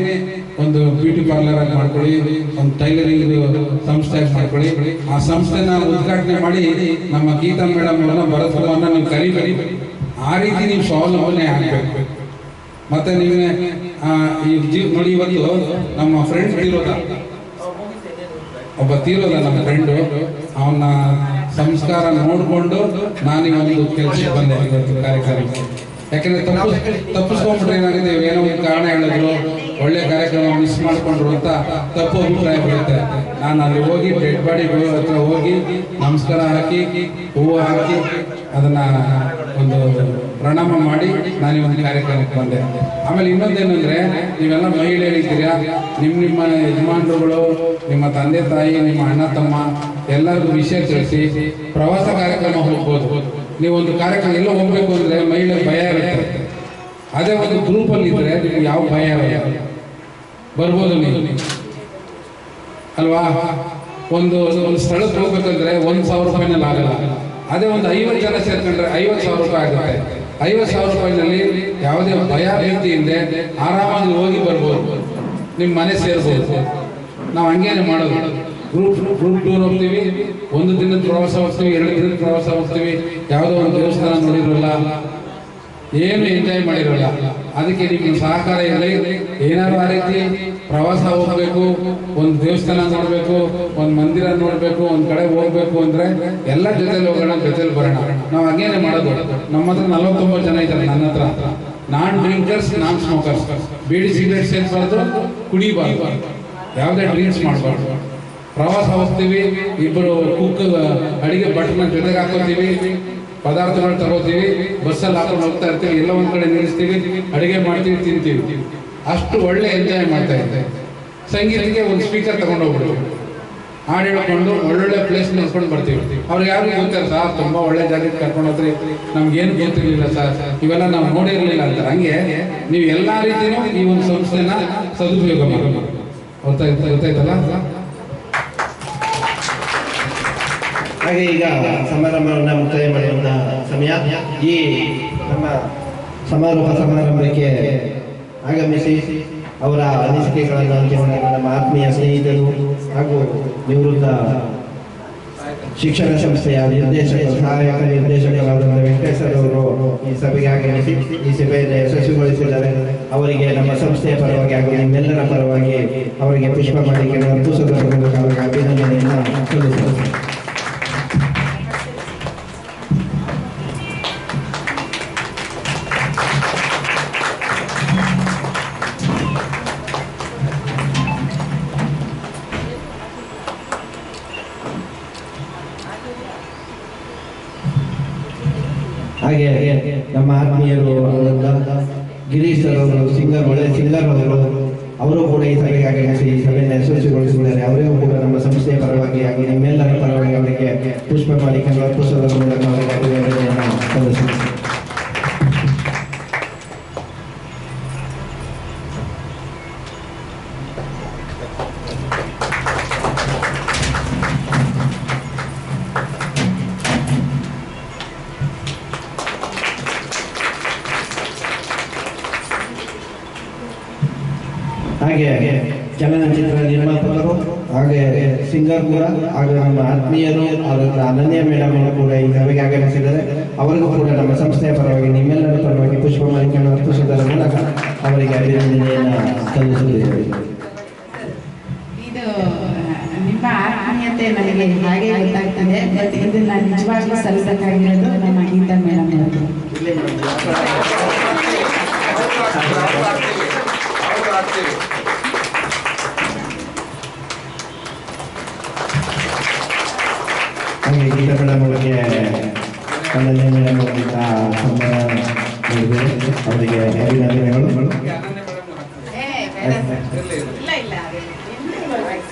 ಒಂದು ಬ್ಯೂಟಿ ಪಾರ್ಲರ್ ಆಗಿ ಮಾಡ್ಕೊಳ್ಳಿ, ಒಂದು ಟೈಲರಿಂಗ್ ಸಂಸ್ಥೆ ಮಾಡ್ಕೊಳ್ಳಿ. ಆ ಸಂಸ್ಥೆನ ಉದ್ಘಾಟನೆ ಮಾಡಿ ನಮ್ಮ ಗೀತಾ ಮೇಡಮ್ ಅವರನ್ನ ಭರತವನ್ನ ನೀವು ಕರಿಬೇಡಿ ಆ ರೀತಿ ನೀವು ಸ್ವಾವಲಂಬನೆ ಆಗಬೇಕು. ಮತ್ತೆ ನೀವೇ ಈ ಜೀವ ನೋಡಿ ಇವತ್ತು ನಮ್ಮ ಫ್ರೆಂಡ್ಸ್ ತೀರೋದ ಒಬ್ಬ ತೀರೋದ ನಮ್ಮ ಫ್ರೆಂಡು ಅವನ ಸಂಸ್ಕಾರ ನೋಡಿಕೊಂಡು ನಾನು ಒಂದು ಕೆಲಸ ಬಂದೆ ಕಾರ್ಯಕ್ರಮಕ್ಕೆ. ಯಾಕಂದ್ರೆ ತಪ್ಪು ತಪ್ಪಿಸ್ಕೊಂಡ್ಬಿಟ್ರೆ ಏನಾಗಿದೆ ಏನೋ ಒಂದು ಕಾರಣ ಹೇಳಿದ್ರು. ಒಳ್ಳೆ ಕಾರ್ಯಕ್ರಮ ಮಿಸ್ ಮಾಡ್ಕೊಂಡ್ರು ಅಂತ ತಪ್ಪು ಅಭಿಪ್ರಾಯ ಬರುತ್ತೆ. ನಾನು ಅಲ್ಲಿ ಹೋಗಿ ಡೆಡ್ ಬಾಡಿ ಹತ್ರ ಹೋಗಿ ನಮಸ್ಕಾರ ಹಾಕಿ, ಹೂವು ಹಾಕಿ, ಅದನ್ನ ಒಂದು ಪ್ರಣಾಮ ಮಾಡಿ ನಾನು ಒಂದು ಕಾರ್ಯಕ್ರಮಕ್ಕೆ ಬಂದೆ. ಆಮೇಲೆ ಇನ್ನೊಂದೇನಂದ್ರೆ ನೀವೆಲ್ಲ ಮಹಿಳೆಯರಿದ್ದೀರಾ ನಿಮ್ಮ ನಿಮ್ಮ ಯಜಮಾನರುಗಳು, ನಿಮ್ಮ ತಂದೆ ತಾಯಿ, ನಿಮ್ಮ ಅಣ್ಣ ತಮ್ಮ ಎಲ್ಲರಿಗೂ ವಿಷಯ ತಿಳಿಸಿ ಪ್ರವಾಸ ಕಾರ್ಯಕ್ರಮ ಹೋಗ್ಬೋದು. ನೀವು ಒಂದು ಕಾರ್ಯಕ್ರಮ ಎಲ್ಲ ಹೋಗ್ಬೇಕು ಅಂದ್ರೆ ಮಹಿಳೆ ಭಯ ಇರುತ್ತೆ. ಅದೇ ಒಂದು ಗ್ರೂಪಲ್ಲಿ ಇದ್ರೆ ನಿಮ್ಗೆ ಯಾವ ಭಯ ಇರಲ್ಲ. ಬರ್ಬೋದು ನೀವು ಅಲ್ವಾ? ಒಂದು ಒಂದು ಸ್ಥಳಕ್ಕೆ ಹೋಗ್ಬೇಕಂದ್ರೆ ಒಂದು ಸಾವಿರ ರೂಪಾಯಿನಲ್ಲಿ ಆಗಲ್ಲ. ಅದೇ ಒಂದು ಐವತ್ತು ಜನ ಸೇರ್ಕೊಂಡ್ರೆ ಐವತ್ತು ಸಾವಿರ ರೂಪಾಯಿ ಆಗುತ್ತೆ. ಐವತ್ತು ಸಾವಿರ ರೂಪಾಯಿನಲ್ಲಿ ಯಾವುದೇ ಭಯ ಭೀತಿ ಇಲ್ಲದೆ ಆರಾಮಾಗಿ ಹೋಗಿ ಬರ್ಬೋದು. ನಿಮ್ಮ ಮನೆ ಸೇರ್ಬೋದು. ನಾವು ಹಂಗೇನೆ ಮಾಡೋದು. ಗ್ರೂಪ್ ಗ್ರೂಪ್ ಟೂರ್ ಹೋಗ್ತೀವಿ. ಒಂದು ದಿನದ ಪ್ರವಾಸ ಹೋಗ್ತೀವಿ, ಎರಡು ದಿನದ ಪ್ರವಾಸ ಹೋಗ್ತೀವಿ. ಯಾವುದೋ ಒಂದು ದೇವಸ್ಥಾನ ನೋಡಿರಲ್ಲ ಏನು ಎಂಜಾಯ್ ಮಾಡಿರಲ್ಲ. ಅದಕ್ಕೆ ನಿಮ್ಮ ಸಹಕಾರ ಇರಲಿ. ಏನಾದ್ರು ಆ ರೀತಿ ಪ್ರವಾಸ ಹೋಗ್ಬೇಕು, ಒಂದು ದೇವಸ್ಥಾನ ನೋಡಬೇಕು, ಒಂದು ಮಂದಿರ ನೋಡಬೇಕು, ಒಂದು ಕಡೆ ಹೋಗ್ಬೇಕು ಅಂದ್ರೆ ಎಲ್ಲ ಜೊತೆಲಿ ಹೋಗೋಣ, ಜೊತೆಲಿ ಬರೋಣ. ನಾವು ಹಂಗೇನೆ ಮಾಡೋದು. ನಮ್ಮ ಹತ್ರ ನಲವತ್ತೊಂಬತ್ತು ಜನ ಇದ್ದಾರೆ ನನ್ನ ಹತ್ರ. Non drinkers non smokers beedi cigarette ಸೇರ್ಬಾರ್ದು ಕುಡಿಬಾರ್ದು. ಯಾವುದೇ ಡ್ರಿಂಕ್ಸ್ ಮಾಡಬಾರ್ದು. ಪ್ರವಾಸ ಹೋಗ್ತೀವಿ ಇಬ್ಬರು ಕುಕ್ ಅಡಿಗೆ ಬಟ್ಟೆ ಜೊತೆಗೆ ಹಾಕೋತೀವಿ. ಪದಾರ್ಥಗಳು ತಗೋತೀವಿ ಬಸ್ಸಲ್ಲಿ ಹಾಕೊಂಡು ಹೋಗ್ತಾ ಇರ್ತೀವಿ, ಎಲ್ಲ ಒಂದು ಕಡೆ ನಿಲ್ಲಿಸ್ತೀವಿ, ಅಡುಗೆ ಮಾಡ್ತೀವಿ, ತಿಂತೀವಿ. ಅಷ್ಟು ಒಳ್ಳೆ ಎಂಜಾಯ್ ಮಾಡ್ತಾ ಇದ್ದೆ. ಸಂಗೀತಕ್ಕೆ ಒಂದು ಸ್ಪೀಕರ್ ತಗೊಂಡು ಹೋಗ್ಬಿಡ್ತೀವಿ ಹಾಡು ಹೇಳ್ಕೊಂಡು ಒಳ್ಳೊಳ್ಳೆ ಪ್ಲೇಸ್ ನಿಲ್ಸ್ಕೊಂಡು ಬರ್ತೀವಿ. ಅವ್ರಿಗೆ ಯಾರು ಗೊತ್ತಿಲ್ಲ, ಸರ್, ತುಂಬಾ ಒಳ್ಳೆ ಜಾಗಕ್ಕೆ ಕರ್ಕೊಂಡು ಹೋದ್ರಿ. ನಮ್ಗೇನು ಗೊತ್ತಿರಲಿಲ್ಲ ಸರ್. ಇವೆಲ್ಲ ನಾವು ನೋಡಿರಲಿಲ್ಲ ಅಂತ. ಹಂಗೆ ನೀವು ಎಲ್ಲ ರೀತಿಯೂ ಈ ಒಂದು ಸಂಸ್ಥೆನ ಸದುಪಯೋಗ ಮಾಡಿ ಗೊತ್ತಾಯ್ತು ಗೊತ್ತಾಯ್ತಲ್ಲ? ಹಾಗೆ ಈಗ ಸಮಾರಂಭವನ್ನು ಮುಕ್ತಾಯ ಮಾಡುವಂತಹ ಸಮಯ. ಈ ನಮ್ಮ ಸಮಾರೋಪ ಸಮಾರಂಭಕ್ಕೆ ಆಗಮಿಸಿ ಅವರ ಅನಿಸಿಕೆಗಳನ್ನು ಹಂಚಿಕೊಂಡ ನಮ್ಮ ಆತ್ಮೀಯ ಸ್ನೇಹಿತರು ಹಾಗೂ ನಿವೃತ್ತ ಶಿಕ್ಷಣ ಸಂಸ್ಥೆಯ ನಿರ್ದೇಶಕ, ಸಹಾಯಕ ನಿರ್ದೇಶಕರಾದ ವೆಂಕಟೇಶ್ವರ ಅವರು ಈ ಸಭೆಗೆ ಆಗಮಿಸಿ ಈ ಸಭೆಯನ್ನು ಯಶಸ್ವಿಗೊಳಿಸಿದ್ದಾರೆ. ಅವರಿಗೆ ನಮ್ಮ ಸಂಸ್ಥೆಯ ಪರವಾಗಿ ಹಾಗೂ ನಿಮ್ಮೆಲ್ಲರ ಪರವಾಗಿ ಅವರಿಗೆ ಪುಷ್ಪ ಮಾಡಿಕೆ ಅವರಿಗೆ ಅಭಿನಂದನೆಯನ್ನು ಹಾಗೆ ನಮ್ಮ ಆತ್ಮೀಯರು ಗಿರೀಶ್ ಅವರು ಸಿಂಗರ್ ಒಳ್ಳೆ ಸಿಂಗರ್ ಅವರು ಅವರು ಕೂಡ ಈ ಸಭೆಗೆ ಆಗಮಿಸಿ ಈ ಸಭೆಯನ್ನು ಯಶಸ್ವಿಗೊಳಿಸಿದ್ದಾರೆ. ಅವರೇ ಕೂಡ ನಮ್ಮ ಸಂಸ್ಥೆಯ ಪರವಾಗಿ ಆಗಿ, ನಿಮ್ಮೆಲ್ಲರ ಪರವಾಗಿ ಅವರಿಗೆ ಪುಷ್ಪ ಮಾಲಿಕೆಯನ್ನು ಪುಷ್ಪದ ಮೂಲಕ ಅವರಿಗೆ ಅಭಿನಂದನೆಯನ್ನು ಸಿಂಗರ್ ಕೂಡ ಹಾಗೂ ನಮ್ಮ ಆತ್ಮೀಯರು ಅವರ ಅನನ್ಯ ಮೇಡಮ್ ಅವರು ಕೂಡ ಈ ಸಭೆಗೆ ಆಗಮಿಸಿದ್ದಾರೆ. ಅವರಿಗೂ ಕೂಡ ನಮ್ಮ ಸಂಸ್ಥೆಯ ಪರವಾಗಿ ನಿಮ್ಮೆಲ್ಲರ ಪರವಾಗಿ ಪುಷ್ಪ ಮಾಲಿಕೆಯನ್ನು ಅರ್ಪಿಸುವುದರ ಮೂಲಕ ಅವರಿಗೆ ಅಭಿನಂದನೆಯನ್ನು ಸಲ್ಲಿಸುತ್ತಿದ್ದೇವೆ. ಇದು ನಿಮ್ಮ ಆತ್ಮೀಯತೆ ನನಗೆ ಹಾಗೆ ಗೊತ್ತಾಗ್ತದೆ ಬಟ್ ನಾನು ನಿಜವಾಗಿ ಸಲ್ಲಿಸಬೇಕಾಗಿರೋದು ನಮ್ಮ ಗೀತಾ ಮೇಡಮ್ ಅವರು ಗೀತಾ ಮೇಡಮ್ ಮೂಲಕ ನೀಡಿದ್ದೇವೆ ಅವರಿಗೆ ಅಭಿನಂದನೆಗಳು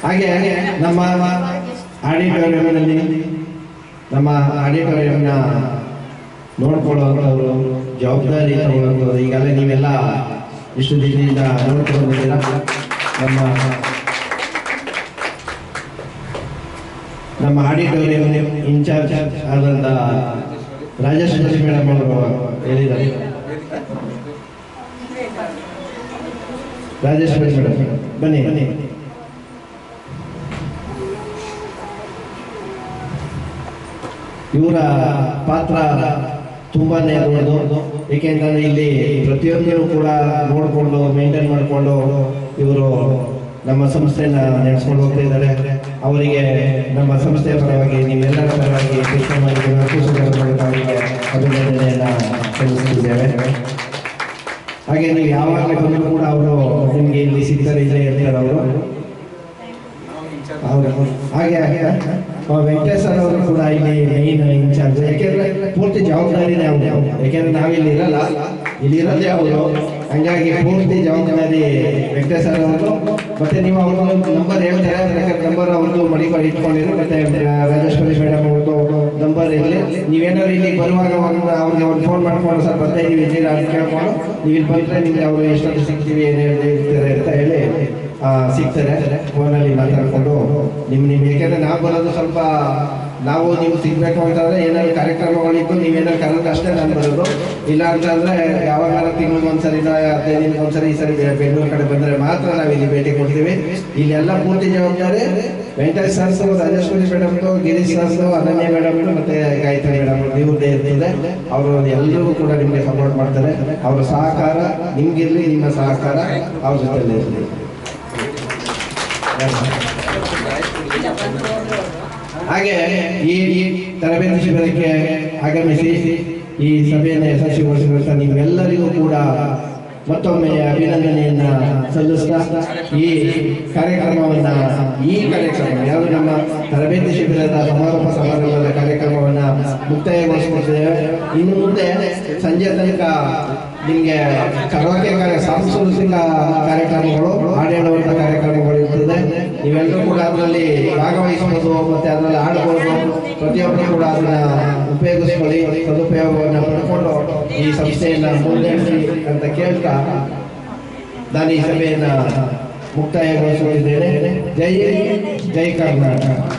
ಹಾಗೆ ನಮ್ಮ ಆಡಿಟೋರಿಯಂನಲ್ಲಿ ನಮ್ಮ ಆಡಿಟೋರಿಯಂನ ನೋಡ್ಕೊಳ್ಳುವಂಥವ್ರು ಜವಾಬ್ದಾರಿ ತಗೊಳ್ಳುವಂಥವ್ರು ಈಗಾಗಲೇ ನೀವೆಲ್ಲ ಇಷ್ಟು ದಿನದಿಂದ ನೋಡ್ಕೊಂಡಿದ್ದೀರ ನಮ್ಮ ನಮ್ಮ ಆಡಿಟೋರಿಯಂ ಇನ್ಚಾರ್ಜ್ ಆದಂಥ ರಾಜೇಶ್ವರಿ ಮೇಡಮ್ ಅವರು ಹೇಳಿದ್ದಾರೆ. ರಾಜೇಶ್ವರಿ ಮೇಡಮ್, ಬನ್ನಿ. ಬನ್ನಿ ಇವರ ಪಾತ್ರ ತುಂಬಾನೇ ದೊಡ್ಡದು ಏಕೆಂತಂದ್ರೆ ಇಲ್ಲಿ ಪ್ರತಿಯೊಂದನ್ನು ಕೂಡ ನೋಡಿಕೊಂಡು ಮೇಂಟೈನ್ ಮಾಡಿಕೊಂಡು ಇವರು ನಮ್ಮ ಸಂಸ್ಥೆನ ನಡೆಸ್ಕೊಂಡು ಹೋಗ್ತಾ ಇದ್ದಾರೆ. ಅವರಿಗೆ ನಮ್ಮ ಸಂಸ್ಥೆಯ ಪರವಾಗಿ ನೀವೆಲ್ಲರ ಪರವಾಗಿ ಅವರಿಗೆ ಅಭಿನಂದನೆಯನ್ನ ಸಲ್ಲಿಸುತ್ತಿದ್ದೇವೆ. ಹಾಗೆ ನೀವು ಯಾವಾಗಲೂ ಬಂದರೂ ಕೂಡ ಅವರು ನಿಮಗೆ ಇಲ್ಲಿ ಸಿಗ್ತಾರೆ, ಇಲ್ಲೇ ಇರ್ತಾರೆ ಅವರು. ಹೌದು. ಹಾಗೆ ಹಾಗೆ ಸರ್ ಅವರು ಕೂಡ ಇಲ್ಲಿ ಮೈನ್ ಇನ್ಚಾರ್ಜ್ ಯಾಕೆಂದ್ರೆ ಪೂರ್ತಿ ಜವಾಬ್ದಾರಿನೇ ಯಾಕೆಂದ್ರೆ ನಾವಿಲ್ಲಿ ಇರಲ್ಲ. ಇಲ್ಲಿ ಇರೋದೇ ಅವರು ಹಂಗಾಗಿ ಪೂರ್ತಿ ಜವಾಬ್ದಾರಿ ವೆಂಕಟೇಶ್ವರ ಅವರು ಮತ್ತೆ ನೀವು ಅವರು ನಂಬರ್ ಹೇಳ್ತಾರೆ? ನಂಬರ್ ಅವ್ರದ್ದು ಮಡಿಕೊಂಡು ಇಟ್ಕೊಂಡಿದ್ರು ಮತ್ತೆ ರಾಜೇಶ್ವರಿ ಮೇಡಮ್ ಅವ್ರದ್ದು ನಂಬರ್ ಇರಲಿ. ನೀವೇನಾದ್ರು ಇಲ್ಲಿ ಬರುವಾಗ ಒಂದು ಅವ್ರಿಗೆ ಒಂದು ಫೋನ್ ಮಾಡ್ಕೊಂಡು, ಸರ್, ಬರ್ತಾ ಇದೀವಿ ಇದ್ದೀರಾ ಅಂತ ಕೇಳ್ಕೊಂಡು ನೀವು ಇಲ್ಲಿ ಬಂದ್ರೆ ನಿಮ್ಗೆ ಅವರು ಎಷ್ಟೊಂದು ಸಿಗ್ತೀವಿ, ಏನು ಹೇಳ್ತಾರೆ ಅಂತ ಹೇಳಿ ಸಿಗ್ತಾರೆ. ಫೋನಲ್ಲಿ ಮಾತಾಡ್ಕೊಂಡು ನಿಮ್ಮ ನಿಮ್ ಯಾಕೆಂದ್ರೆ ನಾವು ಬರೋದು ಸ್ವಲ್ಪ ನಾವು ನೀವು ಸಿಗ್ಬೇಕು ಅಂತಂದ್ರೆ ಏನಾದ್ರು ಕಾರ್ಯಕ್ರಮಗಳಿದ್ದು ನೀವೇನಾದ್ರು ಕರೆದ್ರೆ ಅಷ್ಟೇ ನಾನು ಬರೋದು. ಇಲ್ಲ ಅಂತಂದ್ರೆ ಯಾವಾಗ ತಿಂಗಳಿಗೆ ಒಂದ್ಸರಿ ಹದಿನೈದು ದಿನಕ್ಕೆ ಒಂದ್ಸರಿ ಈ ಸರಿ ಬೆಂಗಳೂರು ಕಡೆ ಬಂದ್ರೆ ಮಾತ್ರ ನಾವು ಇಲ್ಲಿ ಭೇಟಿ ಕೊಡ್ತೀವಿ. ಇಲ್ಲೆಲ್ಲ ಪೂರ್ತಿ ಜವಾಬ್ದಾರಿ Venkatesh sirs Rajeshwari ಮೇಡಮ್ದು Girish sirs Ananya madam ಮತ್ತೆ ಗಾಯತ್ರಿ ಮೇಡಮ್ ಇವ್ರದ್ದೇ ಇರ್ತದೆ ಅವರು ಎಲ್ಲರೂ ಕೂಡ ನಿಮಗೆ ಸಪೋರ್ಟ್ ಮಾಡ್ತಾರೆ. ಅವರ ಸಹಕಾರ, ನಿಮ್ಗಿರ್ಲಿ, ನಿಮ್ಮ ಸಹಕಾರ ಅವ್ರ ಜೊತೆ ಇರಲಿ. ಹಾಗೆ ಈ ತರಬೇತಿ ಶಿಬಿರಕ್ಕೆ ಆಗಮಿಸಿ ಈ ಸಭೆಯನ್ನು ಯಶಸ್ವಿಗೊಳಿಸಿರುವಂತ ನಿಮ್ಮೆಲ್ಲರಿಗೂ ಕೂಡ ಮತ್ತೊಮ್ಮೆ ಅಭಿನಂದನೆಯನ್ನ ಸಲ್ಲಿಸ್ತಾ ಈ ಕಾರ್ಯಕ್ರಮವನ್ನ, ಈ ಕಾರ್ಯಕ್ರಮ, ಯಾವುದು ನಮ್ಮ ತರಬೇತಿ ಶಿಬಿರದ ಸಮಾರೋಪ ಸಮಾರಂಭದ ಕಾರ್ಯಕ್ರಮವನ್ನ ಮುಕ್ತಾಯಗೊಳಿಸುತ್ತಿದ್ದೇವೆ ಇನ್ನು ಮುಂದೆ ಸಂಜೆ ತನಕ ನಿಮಗೆ ಕರೋಕೆ ಸಾಂಸ್ಕೃತಿಕ ಕಾರ್ಯಕ್ರಮಗಳು, ಹಾಡೇಳುವಂಥ ಕಾರ್ಯಕ್ರಮಗಳು ನೀವೆಲ್ಲರೂ ಕೂಡ ಅದರಲ್ಲಿ ಭಾಗವಹಿಸಬಹುದು, ಮತ್ತೆ ಅದರಲ್ಲಿ ಆಡ್ಬೋದು. ಪ್ರತಿಯೊಬ್ಬರು ಕೂಡ ಅದನ್ನ ಉಪಯೋಗಿಸ್ಕೊಳ್ಳಿ. ಸದುಪಯೋಗವನ್ನು ಪಡ್ಕೊಂಡು ಈ ಸಂಸ್ಥೆಯನ್ನ ಮುಂದೆಡಿಸಿ ಅಂತ ಕೇಳ್ತಾ ನಾನು ಈ ಸಭೆಯನ್ನ ಮುಕ್ತಾಯಗೊಳಿಸುತ್ತಿದ್ದೇನೆ ಜೈ ಜೈ ಕರ್ನಾಟಕ.